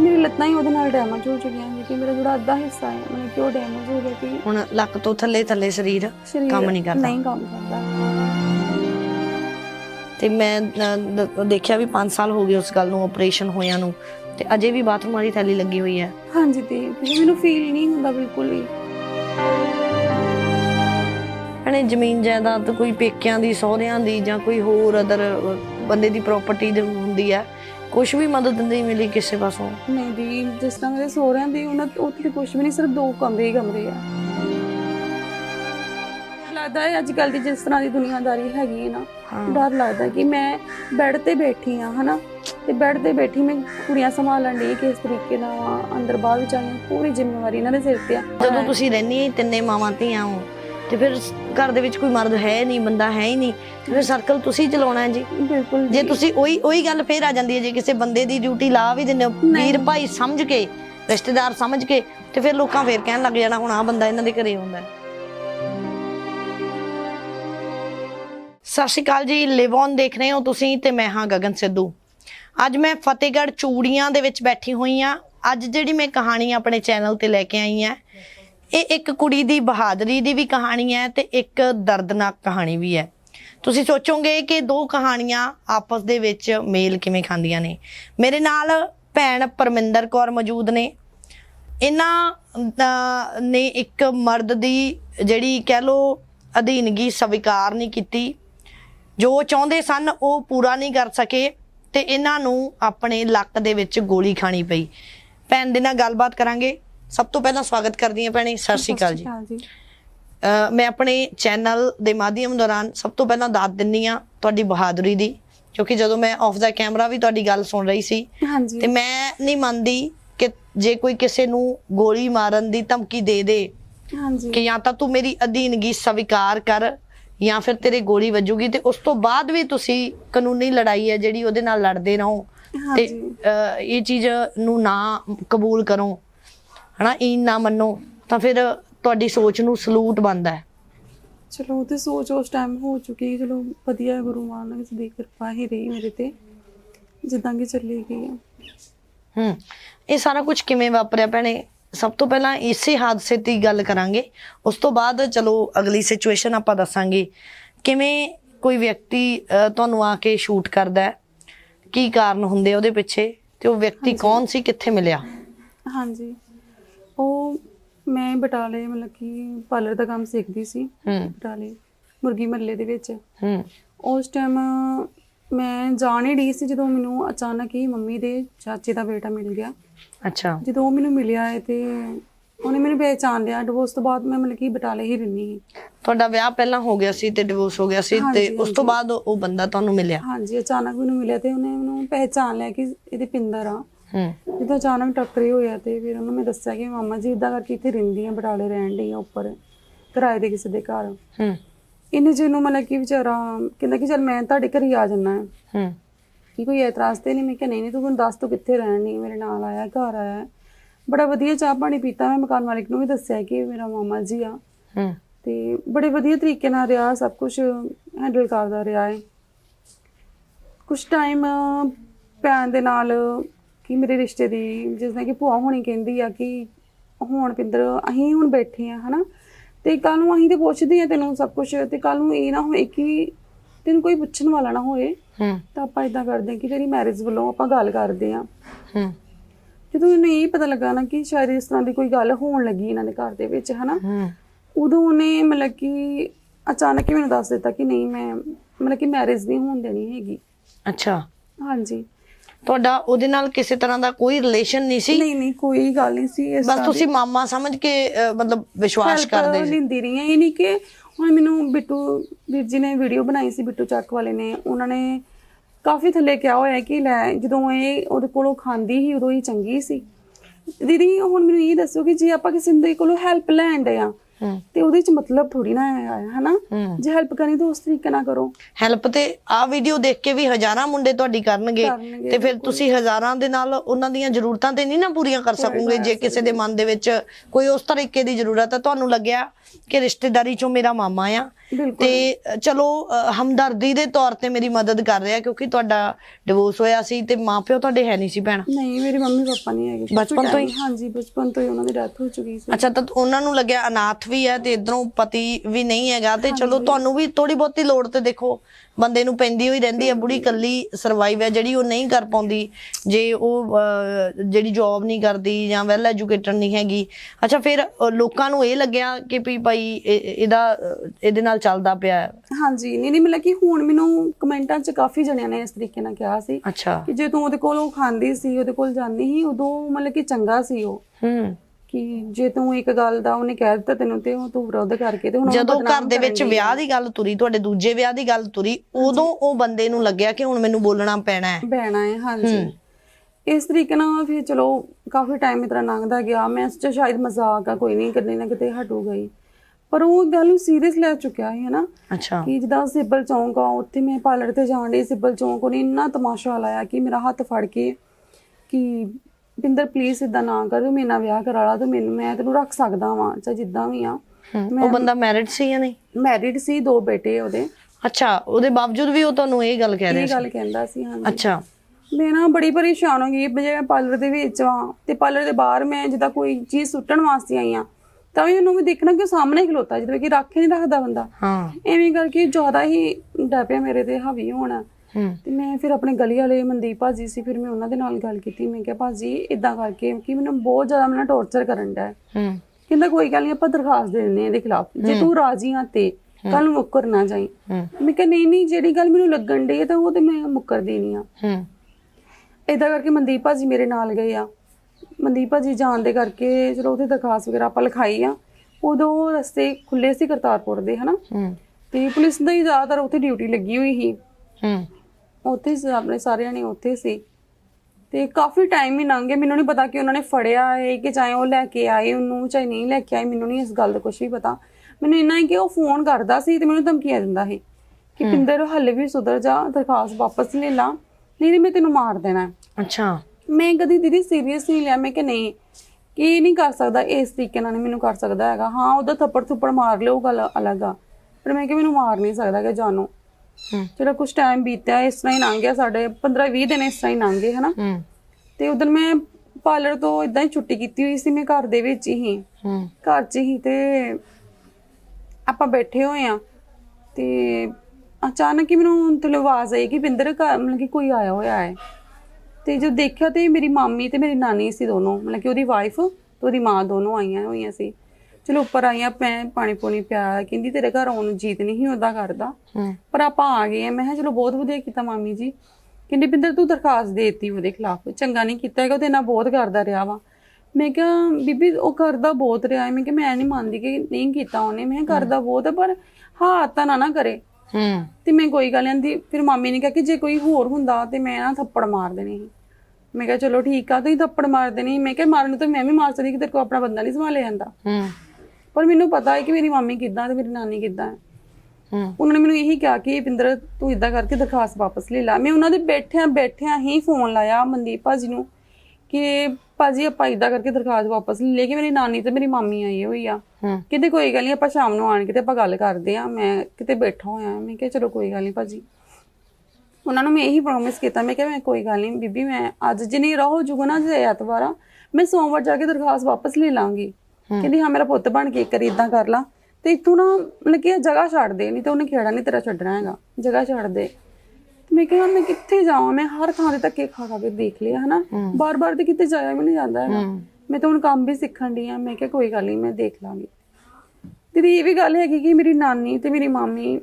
ਮੇਰੀ ਲੱਤਾਂ ਹੀ ਉਹਦੇ ਨਾਲ ਡੈਮੇਜ ਹੋ ਚੁੱਕੀਆਂ ਸੀ ਕਿ ਮੇਰਾ ਜਿਹੜਾ ਅੱਧਾ ਹਿੱਸਾ ਹੈ ਮਤਲਬ ਕਿ ਉਹ ਡੈਮੇਜ ਹੋ ਗਿਆ ਕਿ ਹੁਣ ਲੱਕ ਤੋਂ ਥੱਲੇ ਥੱਲੇ ਸਰੀਰ ਸਰੀਰ ਕੰਮ ਨਹੀਂ ਕਰਦਾ। ਨਹੀਂ ਕੰਮ ਕਰਦਾ। ਤੇ ਮੈਂ ਦੇਖਿਆ ਵੀ 5 ਸਾਲ ਹੋ ਗਏ ਉਸ ਗੱਲ ਨੂੰ ਆਪਰੇਸ਼ਨ ਹੋਇਆਂ ਨੂੰ ਤੇ ਅਜੇ ਵੀ ਬਾਥਰੂਮ ਵਾਲੀ ਥੈਲੀ ਲੱਗੀ ਹੋਈ ਹੈ। ਹਾਂਜੀ ਤੇ ਮੈਨੂੰ ਫੀਲ ਨਹੀਂ ਹੁੰਦਾ ਬਿਲਕੁਲ ਵੀ। ਹਣੇ ਜ਼ਮੀਨ ਜਾਇਦਾਦ ਕੋਈ ਪੇਕਿਆਂ ਦੀ ਸਹੁਰਿਆਂ ਦੀ ਜਾਂ ਕੋਈ ਹੋਰ ਅਦਰ ਬੰਦੇ ਦੀ ਪ੍ਰਾਪਰਟੀ ਦੀ ਹੁੰਦੀ ਹੈ ਕੁਝ ਵੀ ਮਦਦ ਨਹੀਂ ਮਿਲੀ ਕਿਸੇ ਪਾਸੋਂ। ਨਹੀਂ ਦੀ ਜਿਸ ਤਰ੍ਹਾਂ ਮੇਰੇ ਸਹੁਰਿਆਂ ਦੇ ਉਹਨਾਂ ਉੱਥੇ ਕੁਝ ਵੀ ਨਹੀਂ ਸਿਰਫ ਦੋ ਕਮਰੇ ਹੀ ਕਮਰੇ ਆ। ਲੱਗਦਾ ਹੈ ਅੱਜ ਕੱਲ ਦੀ ਜਿਸ ਤਰ੍ਹਾਂ ਦੀ ਦੁਨੀਆਦਾਰੀ ਹੈਗੀ ਹੈ ਨਾ ਡਰ ਲੱਗਦਾ ਕਿ ਮੈਂ ਬੈੱਡ ਤੇ ਬੈਠੀ ਆ ਹਨਾ। ਤੇ ਬੈੱਡ ਤੇ ਬੈਠੀ ਮੈਂ ਕੁੜੀਆਂ ਸੰਭਾਲਣ ਲਈ ਕਿਸ ਤਰੀਕੇ ਨਾਲ ਆ, ਅੰਦਰ ਬਾਹਰ ਵਿੱਚ ਆਈਆਂ ਪੂਰੀ ਜ਼ਿੰਮੇਵਾਰੀ ਇਹਨਾਂ ਦੇ ਸਿਰ ਤੇ ਆ। ਜਦੋਂ ਤੁਸੀਂ ਰਹਿੰਦੀਆਂ ਹੀ ਤਿੰਨੇ ਮਾਵਾਂ ਧੀਆਂ ਹੋ ਤੇ ਫਿਰ ਘਰ ਦੇ ਵਿੱਚ ਕੋਈ ਮਰਦ ਹੈ ਨਹੀਂ ਬੰਦਾ ਹੈ ਹੀ ਨਹੀਂ ਤੇ ਫਿਰ ਸਰਕਲ ਤੁਸੀਂ ਚਲਾਉਣਾ ਹੈ ਜੀ ਬਿਲਕੁਲ ਜੇ। ਤੁਸੀਂ ਉਹੀ ਉਹੀ ਗੱਲ ਫੇਰ ਆ ਜਾਂਦੀ ਹੈ ਜੇ ਕਿਸੇ ਬੰਦੇ ਦੀ ਡਿਊਟੀ ਲਾ ਵੀ ਦਿੰਦੇ ਹੋ। ਵੀਰ ਭਾਈ ਸਮਝ ਕੇ ਰਿਸ਼ਤੇਦਾਰ ਸਮਝ ਕੇ ਤੇ ਫਿਰ ਲੋਕਾਂ ਫੇਰ ਕਹਿਣ ਲੱਗ ਜਾਣਾ ਹੁਣ ਆ ਬੰਦਾ ਇਹਨਾਂ ਦੇ ਘਰੇ ਆਉਂਦਾ ਹੈ ਸਤਿ ਸ਼੍ਰੀ ਅਕਾਲ ਜੀ ਲਿਵ ਔਨ ਦੇਖ ਰਹੇ ਹੋ ਤੁਸੀਂ ਤੇ ਮੈਂ ਹਾਂ ਗਗਨ ਸਿੱਧੂ ਅੱਜ ਮੈਂ ਫਤਿਹਗੜ੍ਹ ਚੂੜੀਆਂ ਦੇ ਵਿੱਚ ਬੈਠੀ ਹੋਈ ਆ ਅੱਜ ਜਿਹੜੀ ਮੈਂ ਕਹਾਣੀ ਆਪਣੇ ਚੈਨਲ ਤੇ ਲੈ ਕੇ ਆਈ ਆ ਇਹ ਇੱਕ ਕੁੜੀ ਦੀ ਬਹਾਦਰੀ ਦੀ ਵੀ ਕਹਾਣੀ ਹੈ ਤੇ ਇੱਕ ਦਰਦਨਾਕ ਕਹਾਣੀ ਵੀ ਹੈ। ਤੁਸੀਂ ਸੋਚੋਗੇ ਕਿ ਦੋ ਕਹਾਣੀਆਂ ਆਪਸ ਦੇ ਵਿੱਚ ਮੇਲ ਕਿਵੇਂ ਖਾਂਦੀਆਂ ਨੇ? ਮੇਰੇ ਨਾਲ ਭੈਣ ਪਰਮਿੰਦਰ ਕੌਰ ਮੌਜੂਦ ਨੇ। ਇਹਨਾਂ ਨੇ ਇੱਕ ਮਰਦ ਦੀ ਜਿਹੜੀ ਕਹਿ ਲੋ ਅਧੀਨਗੀ ਸਵੀਕਾਰ ਨਹੀਂ ਕੀਤੀ। ਜੋ ਚਾਹੁੰਦੇ ਸਨ ਉਹ ਪੂਰਾ ਨਹੀਂ ਕਰ ਸਕੇ ਤੇ ਇਹਨਾਂ ਨੂੰ ਆਪਣੇ ਲੱਕ ਦੇ ਵਿੱਚ ਗੋਲੀ ਖਾਣੀ ਪਈ। ਭੈਣ ਦੇ ਨਾਲ ਗੱਲਬਾਤ ਕਰਾਂਗੇ। ਸਭ ਤੋਂ ਪਹਿਲਾਂ ਸਵਾਗਤ ਕਰਦੀ ਹਾਂ ਭੈਣੇ ਸਤਿ ਸ਼੍ਰੀ ਅਕਾਲ ਜੀ। ਮੈਂ ਆਪਣੇ ਚੈਨਲ ਦੇ ਮਾਧਿਅਮ ਦੌਰਾਨ ਸਭ ਤੋਂ ਪਹਿਲਾਂ ਦਾਤ ਦਿੰਨੀ ਆ ਤੁਹਾਡੀ ਬਹਾਦਰੀ ਦੀ ਕਿਉਂਕਿ ਜਦੋਂ ਮੈਂ ਆਫ ਦਾ ਕੈਮਰਾ ਵੀ ਤੁਹਾਡੀ ਗੱਲ ਸੁਣ ਰਹੀ ਸੀ ਤੇ ਮੈਂ ਨਹੀਂ ਮੰਨਦੀ ਕਿ ਜੇ ਕੋਈ ਕਿਸੇ ਨੂੰ ਗੋਲੀ ਮਾਰਨ ਦੀ ਧਮਕੀ ਦੇ ਦੇ ਹਾਂਜੀ। ਕਿ ਜਾਂ ਤਾਂ ਤੂੰ ਮੇਰੀ ਅਧੀਨਗੀ ਸਵੀਕਾਰ ਕਰ ਜਾਂ ਫਿਰ ਤੇਰੇ ਗੋਲੀ ਵੱਜੂਗੀ ਤੇ ਉਸ ਤੋਂ ਬਾਅਦ ਵੀ ਤੁਸੀਂ ਕਾਨੂੰਨੀ ਲੜਾਈ ਹੈ ਜਿਹੜੀ ਉਹਦੇ ਨਾਲ ਲੜਦੇ ਰਹੋ ਤੇ ਇਹ ਚੀਜ਼ ਨੂੰ ਨਾ ਕਬੂਲ ਕਰੋ। ਹਨਾ ਇਹ ਨਾ ਮੰਨੋ ਤਾਂ ਫਿਰ ਤੁਹਾਡੀ ਸੋਚ ਨੂੰ ਸਲੂਟ ਬੰਦਾ ਹੈ। ਚਲੋ ਉਹ ਤੇ ਸੋਚ ਉਸ ਟਾਈਮ ਹੋ ਚੁੱਕੀ ਚਲੋ ਵਧੀਆ ਗੁਰੂ ਮਾਨਕ ਜੀ ਦੀ ਕਿਰਪਾ ਹੀ ਰਹੀ ਮੇਰੇ ਤੇ ਜਿੱਦਾਂ ਕਿ ਚੱਲੀ ਗਈ ਆ ਹੂੰ ਇਹ ਸਾਰਾ ਕੁਝ ਕਿਵੇਂ ਵਾਪਰਿਆ ਭੈਣੇ? ਸਭ ਤੋਂ ਪਹਿਲਾਂ ਇਸੇ ਹਾਦਸੇ ਦੀ ਗੱਲ ਕਰਾਂਗੇ ਉਸ ਤੋਂ ਬਾਅਦ ਚਲੋ ਅਗਲੀ ਸਿਚੁਏਸ਼ਨ ਆਪਾਂ ਦੱਸਾਂਗੇ ਕਿਵੇਂ ਕੋਈ ਵਿਅਕਤੀ ਤੁਹਾਨੂੰ ਆ ਕੇ ਸ਼ੂਟ ਕਰਦਾ ਹੈ ਕੀ ਕਾਰਨ ਹੁੰਦੇ ਉਹਦੇ ਪਿੱਛੇ ਤੇ ਉਹ ਵਿਅਕਤੀ ਕੌਣ ਸੀ ਕਿੱਥੇ ਮਿਲਿਆ? ਹਾਂਜੀ। ਉਹ ਮੈਂ ਬਟਾਲੇ ਮਤਲਬ ਕਿ ਪਾਰਲਰ ਦਾ ਕੰਮ ਸਿੱਖਦੀ ਸੀ। ਹੂੰ। ਬਟਾਲੇ ਮੁਰਗੀ ਮੱਲੇ ਦੇ ਵਿੱਚ। ਹੂੰ। ਉਸ ਟਾਈਮ ਮੈਂ ਜਾਣ ਰਹੀ ਸੀ ਜਦੋਂ ਮੈਨੂੰ ਅਚਾਨਕ ਹੀ ਮੰਮੀ ਦੇ ਚਾਚੇ ਦਾ ਬੇਟਾ ਮਿਲ ਗਿਆ। ਅੱਛਾ। ਜਦੋਂ ਉਹ ਮੈਨੂੰ ਮਿਲਿਆ ਹੈ ਤੇ ਉਹਨੇ ਮੈਨੂੰ ਪਹਿਚਾਣ ਲਿਆ। ਡਿਵੋਰਸ ਤੋਂ ਬਾਅਦ ਮੈਂ ਮਤਲਬ ਕਿ ਬਟਾਲੇ ਹੀ ਰਹਿੰਦੀ ਸੀ। ਤੁਹਾਡਾ ਵਿਆਹ ਪਹਿਲਾਂ ਹੋ ਗਿਆ ਸੀ ਤੇ ਡਿਵੋਰਸ ਹੋ ਗਿਆ ਸੀ ਤੇ ਉਸ ਤੋਂ ਬਾਅਦ ਉਹ ਬੰਦਾ ਤੁਹਾਨੂੰ ਮਿਲਿਆ? ਹਾਂਜੀ ਅਚਾਨਕ ਮੈਨੂੰ ਮਿਲਿਆ ਤੇ ਉਹਨੇ ਮੈਨੂੰ ਪਹਿਚਾਣ ਲਿਆ ਕਿ ਇਹਦੇ ਪਿੰਦਰ ਆ। ਜਦੋਂ ਅਚਾਨਕ ਟੱਕਰੇ ਹੋਇਆ ਤੇ ਫਿਰ ਉਹਨੂੰ ਮੈਂ ਦੱਸਿਆ ਕਿ ਮਾਮਾ ਜੀ ਇਦਾਂ ਕਰਕੇ ਇੱਥੇ ਰਹਿੰਦੀ ਆ ਬਟਾਲੇ ਰਹਿਣ ਆ ਉੱਪਰ ਕਿਰਾਏ ਦੇ ਕਿਸੇ ਦੇ ਘਰ। ਹੂੰ। ਇਹਨੇ ਜਿਹਨੂੰ ਮਤਲਬ ਕਿ ਵਿਚਾਰਾ ਕਹਿੰਦਾ ਕਿ ਚਲ ਮੈਂ ਤੁਹਾਡੇ ਘਰ ਹੀ ਆ ਜਾਣਾ ਹੈ। ਕੀ ਕੋਈ ਇਤਰਾਜ਼ ਤੇ ਨਹੀਂ ਮੈਂ ਕਿਹਾ ਨਹੀਂ ਨਹੀਂ ਤੂੰ ਮੈਨੂੰ ਦੱਸ ਤੂੰ ਕਿੱਥੇ ਰਹਿਣੀ ਮੇਰੇ ਨਾਲ ਆਇਆ ਘਰ ਆਇਆ। ਬੜਾ ਵਧੀਆ ਚਾਹ ਪਾਣੀ ਪੀਤਾ ਮੈਂ ਮਕਾਨ ਮਾਲਕ ਨੂੰ ਵੀ ਦੱਸਿਆ ਕਿ ਮੇਰਾ ਮਾਮਾ ਜੀ ਆ। ਹੂੰ। ਤੇ ਬੜੇ ਵਧੀਆ ਤਰੀਕੇ ਨਾਲ ਰਿਹਾ ਸਭ ਕੁਝ ਹੈਂਡਲ ਕਰਦਾ ਰਿਹਾ ਹੈ ਕੁਝ ਟਾਈਮ ਭੈਣ ਦੇ ਨਾਲ ਕਿ ਮੇਰੇ ਰਿਸ਼ਤੇ ਦੀ ਜਿਸ ਤਰ੍ਹਾਂ ਕਿ ਭੂਆ ਹੋਣੀ ਕਹਿੰਦੀ ਆ ਕਿ ਹੁਣ ਪਿੰਦਰ ਅਸੀਂ ਹੁਣ ਬੈਠੇ ਆ ਹਨਾ? ਤੇ ਕੱਲ ਨੂੰ ਅਸੀਂ ਤੇ ਪੁੱਛਦੇ ਆ ਤੈਨੂੰ ਸਭ ਕੁਝ ਤੇ ਕੱਲ ਨੂੰ ਇਹ ਨਾ ਹੋਏ ਕਿ ਤੈਨੂੰ ਕੋਈ ਪੁੱਛਣ ਵਾਲਾ ਨਾ ਹੋਏ ਹੂੰ। ਤਾਂ ਆਪਾਂ ਇਦਾਂ ਕਰਦੇ ਹਾਂ ਕਿ ਤੇਰੀ ਮੈਰਿਜ ਵੱਲੋਂ ਆਪਾਂ ਗੱਲ ਕਰਦੇ ਆ ਹੂੰ। ਜਦੋਂ ਇਹਨੂੰ ਇਹ ਪਤਾ ਲੱਗਾ ਨਾ ਕਿ ਸ਼ਾਇਦ ਇਸ ਤਰ੍ਹਾਂ ਦੀ ਕੋਈ ਗੱਲ ਹੋਣ ਲੱਗੀ ਇਹਨਾਂ ਦੇ ਘਰ ਦੇ ਵਿੱਚ ਹਨਾ? ਹੂੰ। ਉਦੋਂ ਉਹਨੇ ਮਤਲਬ ਕਿ ਅਚਾਨਕ ਹੀ ਮੈਨੂੰ ਦੱਸ ਦਿੱਤਾ ਕਿ ਨਹੀਂ ਮੈਂ ਮਤਲਬ ਕਿ ਮੈਰਿਜ ਨਹੀਂ ਹੋਣ ਦੇਣੀ ਹੈਗੀ। ਅੱਛਾ। ਹਾਂਜੀ। ਤੁਹਾਡਾ ਉਹਦੇ ਨਾਲ ਕਿਸੇ ਤਰ੍ਹਾਂ ਦਾ ਕੋਈ ਰਿਲੇਸ਼ਨ ਨਹੀਂ ਸੀ? ਨਹੀਂ ਨਹੀਂ ਕੋਈ ਗੱਲ ਨਹੀਂ ਸੀ ਇਸ ਬਸ ਤੁਸੀਂ ਮਾਮਾ ਸਮਝ ਕੇ ਮਤਲਬ ਵਿਸ਼ਵਾਸ ਕਰਦੇ ਸੀ। ਲੈਂਦੀ ਰਹੀ ਇਹ ਨਹੀਂ ਕਿ ਹੁਣ ਮੈਨੂੰ ਬਿੱਟੂ ਵੀਰ ਜੀ ਨੇ ਵੀਡੀਓ ਬਣਾਈ ਸੀ ਬਿੱਟੂ ਚੱਕ ਵਾਲੇ ਨੇ ਉਹਨਾਂ ਨੇ ਕਾਫੀ ਥੱਲੇ ਕਿਹਾ ਹੋਇਆ ਕਿ ਲੈ ਜਦੋਂ ਇਹ ਉਹਦੇ ਕੋਲੋਂ ਖਾਂਦੀ ਸੀ ਉਦੋਂ ਹੀ ਚੰਗੀ ਸੀ। ਦੀਦੀ ਹੁਣ ਮੈਨੂੰ ਇਹ ਦੱਸੋ ਕਿ ਜੇ ਆਪਾਂ ਕਿਸੇ ਦੇ ਕੋਲੋਂ ਹੈਲਪ ਲੈਣ ਦੇ ਆ ਤੇ ਉਹਦੇ ਚ ਮਤਲਬ ਥੋੜੀ ਨਾ ਹੈ ਹਨਾ? ਜੇ ਹੈਲਪ ਕਰਨੀ ਤਾਂ ਉਸ ਤਰੀਕੇ ਨਾਲ ਕਰੋ। ਹੈਲਪ ਤੇ ਆ ਵੀਡੀਓ ਦੇਖ ਕੇ ਵੀ ਹਜ਼ਾਰਾਂ ਮੁੰਡੇ ਤੁਹਾਡੀ ਕਰਨਗੇ ਤੇ ਫਿਰ ਤੁਸੀਂ ਹਜ਼ਾਰਾਂ ਦੇ ਨਾਲ ਉਹਨਾਂ ਦੀਆਂ ਜ਼ਰੂਰਤਾਂ ਤੇ ਨਹੀਂ ਨਾ ਪੂਰੀਆਂ ਕਰ ਸਕੋਗੇ ਜੇ ਕਿਸੇ ਦੇ ਮਨ ਦੇ ਵਿੱਚ ਕੋਈ ਉਸ ਤਰੀਕੇ ਦੀ ਜ਼ਰੂਰਤ ਹੈ ਤੁਹਾਨੂੰ ਲੱਗਿਆ ਕਿ ਰਿਸ਼ਤੇਦਾਰੀ ਚੋਂ ਮੇਰਾ ਮਾਮਾ ਆ। ਤੇ ਚਲੋ ਹਮਦਰਦੀ ਦੇ ਤੌਰ ਤੇ ਮੇਰੀ ਮਦਦ ਕਰ ਰਿਹਾ ਕਿਉਂਕਿ ਤੁਹਾਡਾ ਡਿਵੋਰਸ ਹੋਇਆ ਸੀ ਤੇ ਮਾਪਿਓ ਤੁਹਾਡੇ ਹੈ ਨਹੀਂ ਸੀ ਭੈਣ। ਨਹੀਂ ਮੇਰੇ ਮੰਮੀ ਪਾਪਾ ਨਹੀਂ ਹੈਗੇ। ਬਚਪਨ ਤੋਂ ਹੀ? ਹਾਂਜੀ ਬਚਪਨ ਤੋਂ ਹੀ ਉਹਨਾਂ ਦੀ ਡੈਥ ਹੋ ਚੁੱਕੀ ਸੀ। ਅੱਛਾ ਤਾਂ ਉਹਨਾਂ ਨੂੰ ਲੱਗਿਆ ਅਨਾਥ ਵੀ ਹੈ ਤੇ ਇਧਰੋਂ ਪਤੀ ਵੀ ਨਹੀਂ ਹੈਗਾ ਤੇ ਚਲੋ ਤੁਹਾਨੂੰ ਵੀ ਥੋੜੀ ਬਹੁਤੀ ਲੋੜ ਤੇ ਦੇਖੋ ਬੰਦੇ ਨੂੰ ਪੈਂਦੀ ਹੋਈ ਰਹਿੰਦੀ ਹੈ ਬੁੜੀ ਕੱਲੀ ਸਰਵਾਈਵ ਹੈ ਜਿਹੜੀ ਉਹ ਨਹੀਂ ਕਰ ਪਾਉਂਦੀ ਜੇ ਉਹ ਜਿਹੜੀ ਜੌਬ ਨਹੀਂ ਕਰਦੀ ਜਾਂ ਵੈਲ ਐਜੂਕੇਟਡ ਨਹੀਂ ਹੈਗੀ। ਅੱਛਾ ਫਿਰ ਲੋਕਾਂ ਨੂੰ ਇਹ ਲੱਗਿਆ ਕਿ ਵੀ ਭਾਈ ਇਹ- ਇਹਦਾ ਇਹਦੇ ਨਾਲ ਚੱਲਦਾ ਪਿਆ। ਹਾਂਜੀ ਨਹੀਂ ਨਹੀਂ ਮਤਲਬ ਕਿ ਹੁਣ ਮੈਨੂੰ ਕਮੈਂਟਾਂ 'ਚ ਕਾਫੀ ਜਣਿਆਂ ਨੇ ਇਸ ਤਰੀਕੇ ਨਾਲ ਕਿਹਾ ਸੀ ਕਿ ਜੇ ਤੂੰ ਉਹਦੇ ਕੋਲ ਉਹ ਖਾਂਦੀ ਸੀ ਉਹਦੇ ਕੋਲ ਜਾਂਦੀ ਸੀ ਉਦੋਂ ਮਤਲਬ ਕਿ ਚੰਗਾ ਸੀ ਉਹ। ਹੂੰ। ਕਿ ਜੇ ਤੂੰ ਇੱਕ ਗੱਲ ਦਾ ਉਹਨੇ ਕਹਿ ਦਿੱਤਾ ਤੈਨੂੰ ਤੇ ਉਹ ਤੂੰ ਵਿਰੋਧ ਕਰਕੇ ਤੇ ਹੁਣ ਉਹਨੂੰ ਜਦੋਂ ਘਰ ਬਦਨਾਮ ਦੇ ਵਿੱਚ ਵਿਆਹ ਦੀ ਗੱਲ ਤੁਰੀ ਤੁਹਾਡੇ ਦੂਜੇ ਵਿਆਹ ਦੀ ਗੱਲ ਤੁਰੀ ਉਦੋਂ ਉਹ ਬੰਦੇ ਨੂੰ ਲੱਗਿਆ ਕਿ ਹੁਣ ਮੈਨੂੰ ਬੋਲਣਾ ਪੈਣਾ ਹੈ। ਬਹਿਣਾ ਹੈ ਹਾਂਜੀ। ਇਸ ਤਰੀਕੇ ਨਾਲ ਫਿਰ ਚਲੋ ਕਾਫੀ ਟਾਈਮ ਇਤਰਾ ਲੰਘਦਾ ਗਿਆ। ਮੈਂ ਸੋਚਿਆ ਸ਼ਾਇਦ ਮਜ਼ਾਕ ਆ ਕੋਈ ਨਹੀਂ ਕਿਤੇ ਨਾ ਕਿਤੇ ਹਟੂਗਾ ਹੀ ਪਰ ਉਹ ਗੱਲ ਨੂੰ ਸੀਰੀਅਸ ਲੈ ਚੁੱਕਿਆ ਹੈ ਨਾ ਅੱਛਾ। ਕਿ ਜਿੱਦਾਂ ਸਿੱਬਲ ਚੌਂਕ ਆ ਉੱਥੇ ਮੈਂ ਪਾਰਲਰ ਤੇ ਜਾਣ ਡਈ। ਸਿੱਬਲ ਚੌਂਕ ਉਹਨੇ ਇੰਨਾ ਤਮਾਸ਼ਾ ਲਾਇਆ ਕਿ ਮੇਰਾ ਹੱਥ ਫੜ ਕੇ ਕਿ ਬਿੰਦਰ ਪਲੀਜ਼ ਇਦਾਂ ਨਾ ਕਰ ਤੂੰ ਮੇਰੇ ਨਾਲ ਵਿਆਹ ਕਰਾ ਲਾ ਤੂੰ ਮੈਨੂੰ ਮੈਂ ਤੈਨੂੰ ਰੱਖ ਸਕਦਾ ਵਾਂ ਚਾਹੇ ਜਿੱਦਾਂ ਵੀ ਆ। ਹੂੰ, ਉਹ ਬੰਦਾ ਮੈਰਿਡ ਸੀ ਜਾਂ ਨਹੀਂ? ਮੈਰਿਡ ਸੀ ਦੋ ਬੇਟੇ ਉਹਦੇ। ਅੱਛਾ ਉਹਦੇ ਬਾਵਜੂਦ ਵੀ ਉਹ ਤੁਹਾਨੂੰ ਇਹ ਗੱਲ ਕਹਿ ਰਿਹਾ ਇਹ ਗੱਲ ਕਹਿੰਦਾ ਸੀ ਹਾਂਜੀ। ਅੱਛਾ। ਮੈਂ ਨਾ ਬੜੀ ਪਰੇਸ਼ਾਨ ਹੋ ਗਈ ਜੇ ਮੈਂ ਪਾਰਲਰ ਦੇ ਵਿੱਚ ਵਾਂ ਤੇ ਪਾਰਲਰ ਦੇ ਬਾਹਰ ਮੈਂ ਜਿੱਦਾਂ ਕੋਈ ਚੀਜ਼ ਸੁੱਟਣ ਵਾਸਤੇ ਆਈ ਆ ਤਾਂ ਵੀ ਉਹਨੂੰ ਵੀ ਦੇਖਣਾ ਕਿ ਉਹ ਸਾਹਮਣੇ ਖਲੋਤਾ ਜਿੱਦਾਂ ਕਿ ਰੱਖ ਹੀ ਨਹੀਂ ਰੱਖਦਾ ਬੰਦਾ। ਹਾਂ। ਐਵੇਂ ਕਰਕੇ ਜ਼ਿਆਦਾ ਹੀ ਡੈਪਿਆ ਮੇਰੇ ਤੇ ਹਾਵੀ ਹੋਣਾ। ਹੂੰ ਤੇ ਮੈਂ ਫਿਰ ਆਪਣੇ ਗਲੀ ਵਾਲੇ ਮਨਦੀਪ ਭਾਜੀ ਸੀ ਫਿਰ ਮੈਂ ਉਹਨਾਂ ਦੇ ਨਾਲ ਗੱਲ ਕੀਤੀ। ਮੈਂ ਕਿਹਾ ਭਾਜੀ ਇਦਾਂ ਕਰਕੇ ਕਿ ਮੈਨੂੰ ਬਹੁਤ ਜ਼ਿਆਦਾ ਮੈਨੂੰ ਟੌਰਚਰ ਕਰਨ ਦਾ ਹੂੰ। ਕਹਿੰਦਾ ਕੋਈ ਗੱਲ ਨਹੀਂ ਆਪਾਂ ਦਰਖਾਸਤ ਦੇ ਦਿੰਦੇ ਆ ਇਹਦੇ ਖਿਲਾਫ। ਜੇ ਤੂੰ ਰਾਜ਼ੀ ਆ ਤੇ ਕੱਲ ਨੂੰ ਮੁੱਕਰ ਨਾ ਜਾਈ। ਹੂੰ। ਮੈਂ ਕਿਹਾ ਨਹੀਂ ਨਹੀਂ ਜਿਹੜੀ ਗੱਲ ਮੈਨੂੰ ਲੱਗਣ ਡਈ ਹੈ ਤਾਂ ਉਹ ਤੇ ਮੈਂ ਮੁੱਕਰ ਦੇਣੀ ਆ। ਹੂੰ। ਇਦਾਂ ਕਰਕੇ ਮਨਦੀਪ ਭਾਜੀ ਮੇਰੇ ਨਾਲ ਗਏ ਆ। ਮਨਦੀਪ ਭਾਜੀ ਜਾਣ ਦੇ ਕਰਕੇ ਚਲੋ ਉਹਦੀ ਦਰਖਾਸਤ ਵਗੈਰਾ ਆਪਾਂ ਲਿਖਾਈ ਆ ਉਦੋਂ ਰਸਤੇ ਖੁੱਲੇ ਸੀ ਕਰਤਾਰਪੁਰ ਦੇ ਹਨਾ? ਹੂੰ। ਤੇ ਪੁਲਿਸ ਦੀ ਜ਼ਿਆਦਾਤਰ ਉੱਥੇ ਡਿਊਟੀ ਲੱਗੀ ਹੋਈ ਸੀ। ਹੂੰ। ਉੱਥੇ ਸੀ ਆਪਣੇ ਸਾਰਿਆਂ ਨੇ ਉੱਥੇ ਸੀ। ਤੇ ਕਾਫੀ ਟਾਈਮ ਹੀ ਲੰਘ ਗਿਆ। ਮੈਨੂੰ ਨਹੀਂ ਪਤਾ ਕਿ ਉਹਨਾਂ ਨੇ ਫੜਿਆ ਹੈ ਕਿ ਚਾਹੇ ਉਹ ਲੈ ਕੇ ਆਏ ਉਹਨੂੰ ਚਾਹੇ ਨਹੀਂ ਲੈ ਕੇ ਆਏ ਮੈਨੂੰ ਨਹੀਂ ਇਸ ਗੱਲ ਦਾ ਕੁਝ ਵੀ ਪਤਾ। ਮੈਨੂੰ ਇੰਨਾ ਹੀ ਕਿ ਉਹ ਫੋਨ ਕਰਦਾ ਸੀ ਤੇ ਮੈਨੂੰ ਧਮਕੀਆਂ ਦਿੰਦਾ ਸੀ ਕਿ ਪਿੰਦਰ ਹੱਲੇ ਵੀ ਸੁਧਰ ਜਾ ਦਰਖਾਸਤ ਵਾਪਸ ਲੈ ਲਾ ਨਹੀਂ ਤੇ ਮੈਂ ਤੈਨੂੰ ਮਾਰ ਦੇਣਾ। ਅੱਛਾ। ਮੈਂ ਕਦੀ ਦੀਦੀ ਸੀਰੀਅਸ ਨਹੀਂ ਲਿਆ। ਮੈਂ ਕਿ ਨਹੀਂ ਕਿ ਇਹ ਨਹੀਂ ਕਰ ਸਕਦਾ ਇਸ ਤਰੀਕੇ ਨਾਲ ਨਹੀਂ ਮੈਨੂੰ ਕਰ ਸਕਦਾ ਹੈਗਾ। ਹਾਂ ਉਹਦਾ ਥੱਪੜ ਥੁੱਪੜ ਮਾਰ ਲਿਓ ਗੱਲ ਅਲੱਗ ਆ। ਪਰ ਮੈਂ ਕਿ ਮੈਨੂੰ ਮਾਰ ਨਹੀਂ ਸਕਦਾ ਕਿ ਜਾਨੋ ਚਲੋ ਕੁਝ ਟਾਈਮ ਬੀਤਿਆ ਇਸ ਤਰ੍ਹਾਂ ਹੀ ਲੰਘ ਗਿਆ ਸਾਡੇ 15 20 ਦਿਨ ਇਸ ਤਰ੍ਹਾਂ ਹੀ ਲੰਘ ਗਏ ਹਨਾ? ਤੇ ਉਦੋਂ ਮੈਂ ਪਾਰਲਰ ਤੋਂ ਇਦਾਂ ਹੀ ਛੁੱਟੀ ਕੀਤੀ ਹੋਈ ਸੀ ਮੈਂ ਘਰ ਦੇ ਵਿੱਚ ਹੀ। ਘਰ 'ਚ ਹੀ ਤੇ ਆਪਾਂ ਬੈਠੇ ਹੋਏ ਆ ਤੇ ਅਚਾਨਕ ਹੀ ਮੈਨੂੰ ਤੇ ਆਵਾਜ਼ ਆਈ ਕਿ ਬਿੰਦਰ ਮਤਲਬ ਕਿ ਕੋਈ ਆਇਆ ਹੋਇਆ ਹੈ। ਤੇ ਜਦ ਦੇਖਿਆ ਤੇ ਮੇਰੀ ਮਾਮੀ ਤੇ ਮੇਰੀ ਨਾਨੀ ਸੀ ਦੋਨੋਂ ਮਤਲਬ ਕਿ ਉਹਦੀ ਵਾਈਫ ਤੇ ਉਹਦੀ ਮਾਂ ਦੋਨੋਂ ਆਈਆਂ ਹੋਈਆਂ ਸੀ। ਚਲੋ ਉੱਪਰ ਆਈਆਂ ਮੈਂ ਪਾਣੀ ਪੂਣੀ ਪਿਆ ਕਹਿੰਦੀ ਤੇਰੇ ਘਰ ਆਉਣ ਨੂੰ ਜੀਤ ਨਹੀਂ ਉਹਦਾ ਕਰਦਾ। ਪਰ ਆਪਾਂ ਆ ਗਏ ਆ ਮੈਂ ਕਿਹਾ ਚਲੋ ਬਹੁਤ ਵਧੀਆ ਕੀਤਾ ਮਾਮੀ ਜੀ। ਕਹਿੰਦੀ ਬਿੰਦਰ ਤੂੰ ਦਰਖਾਸਤ ਦੇ ਦਿੱਤੀ ਉਹਦੇ ਖਿਲਾਫ ਚੰਗਾ ਨਹੀਂ ਕੀਤਾ ਹੈਗਾ ਉਹਦੇ ਨਾਲ ਬਹੁਤ ਕਰਦਾ ਰਿਹਾ ਵਾ। ਮੈਂ ਕਿਹਾ ਬੀਬੀ ਉਹ ਕਰਦਾ ਬਹੁਤ ਰਿਹਾ ਮੈਂ ਕਿਹਾ ਮੈਂ ਨਹੀਂ ਮੰਨਦੀ ਕਿ ਨਹੀਂ ਕੀਤਾ ਉਹਨੇ ਮੈਂ ਕਰਦਾ ਬਹੁਤ ਪਰ ਹਾਂ ਤਾਂ ਨਾ ਨਾ ਕਰੇ। ਹੂੰ। ਤੇ ਮੈਂ ਕੋਈ ਗੱਲ ਨਹੀਂ ਫਿਰ ਮਾਮੀ ਨੇ ਕਿਹਾ ਕਿ ਜੇ ਕੋਈ ਹੋਰ ਹੁੰਦਾ ਤੇ ਮੈਂ ਨਾ ਥੱਪੜ ਮਾਰ ਦੇਣੀ ਸੀ। ਮੈਂ ਕਿਹਾ ਚਲੋ ਠੀਕ ਆ ਤੁਸੀਂ ਥੱਪੜ ਮਾਰ ਦੇਣੀ ਮੈਂ ਕਿਹਾ ਮਾਰਨ ਨੂੰ ਤਾਂ ਮੈਂ ਵੀ ਮਾਰ ਸਕਦੀ ਕਿ ਤੇਰੇ ਕੋ ਆਪਣਾ ਬੰਦਾ ਨਹੀਂ ਸੰਭਾਲਿਆ ਜਾਂਦਾ। ਹੂੰ। ਪਰ ਮੈਨੂੰ ਪਤਾ ਹੈ ਕਿ ਮੇਰੀ ਮਾਮੀ ਕਿੱਦਾਂ ਤੇ ਮੇਰੀ ਨਾਨੀ ਕਿੱਦਾਂ ਹੈ। ਹੂੰ। ਉਹਨਾਂ ਨੇ ਮੈਨੂੰ ਇਹੀ ਕਿਹਾ ਕਿ ਪਿੰਦਰ ਤੂੰ ਇਦਾਂ ਕਰਕੇ ਦਰਖਾਸਤ ਵਾਪਸ ਲੈ ਲੈ। ਮੈਂ ਉਹਨਾਂ ਦੇ ਬੈਠਿਆਂ ਬੈਠਿਆਂ ਹੀ ਫੋਨ ਲਾਇਆ ਮਨਦੀਪ ਭਾਜੀ ਨੂੰ ਕਿ ਭਾਜੀ ਆਪਾਂ ਇਦਾਂ ਕਰਕੇ ਦਰਖਾਸਤ ਵਾਪਸ ਲੈ ਕਿ ਮੇਰੀ ਨਾਨੀ ਤੇ ਮੇਰੀ ਮਾਮੀ ਆਈ ਹੋਈ ਆ। ਕਿਤੇ ਕੋਈ ਗੱਲ ਨਹੀਂ ਆਪਾਂ ਸ਼ਾਮ ਨੂੰ ਆਣ ਕੇ ਤੇ ਆਪਾਂ ਗੱਲ ਕਰਦੇ ਆ। ਮੈਂ ਕਿਤੇ ਬੈਠਾ ਹੋਇਆ ਮੈਂ ਕਿਹਾ ਚਲੋ ਕੋਈ ਗੱਲ ਨਹੀਂ ਭਾਜੀ। ਉਹਨਾਂ ਨੂੰ ਮੈਂ ਇਹੀ ਪ੍ਰੋਮਿਸ ਕੀਤਾ ਮੈਂ ਕਿਹਾ ਮੈਂ ਕੋਈ ਗੱਲ ਨਹੀਂ ਬੀਬੀ ਮੈਂ ਅੱਜ ਜੇ ਨਹੀਂ ਰਹੋ ਜੂਗਾ ਨਾ ਜੇ ਐਤਵਾਰ ਆ ਮੈਂ ਸੋਮਵਾਰ ਜਾ ਕੇ ਦਰਖਾਸਤ ਵਾਪਸ ਲੈ ਲਾਂਗੀ। ਕਹਿੰਦੀ ਹਾਂ ਮੇਰਾ ਪੁੱਤ ਬਣ ਕੇ ਇੱਕ ਵਾਰੀ ਇਦਾਂ ਕਰ ਲਾ। ਤੇ ਇੱਥੋਂ ਨਾ ਮਤਲਬ ਕਿ ਇਹ ਜਗ੍ਹਾ ਛੱਡ ਦੇ ਨਹੀਂ ਤੇ ਉਹਨੇ ਖੇੜਾ ਨਹੀਂ ਤੇਰਾ ਛੱਡਣਾ ਹੈਗਾ। ਜਗ੍ਹਾ ਛੱਡ ਦੇ। ਤੇ ਮੈਂ ਕਿਹਾ ਮੈਂ ਕਿੱਥੇ ਜਾਵਾਂ? ਮੈਂ ਹਰ ਥਾਂ ਤੇ ਧੱਕੇ ਖਾ ਖਾ ਕੇ ਦੇਖ ਲਿਆ ਹਨਾ? ਬਾਰ-ਬਾਰ ਤੇ ਕਿਤੇ ਜਾਇਆ ਵੀ ਨਹੀਂ ਜਾਂਦਾ ਹੈਗਾ। ਮੈਂ ਤਾਂ ਹੁਣ ਕੰਮ ਵੀ ਸਿੱਖਣ ਦੀ ਆ। ਮੈਂ ਕਿਹਾ ਕੋਈ ਗੱਲ ਨਹੀਂ ਮੈਂ ਦੇਖ ਲਾਂਗੀ। ਦੀਦੀ ਇਹ ਵੀ ਗੱਲ ਹੈਗੀ ਕਿ ਮੇਰੀ ਨਾਨੀ ਤੇ ਮੇਰੀ ਮਾਮੀ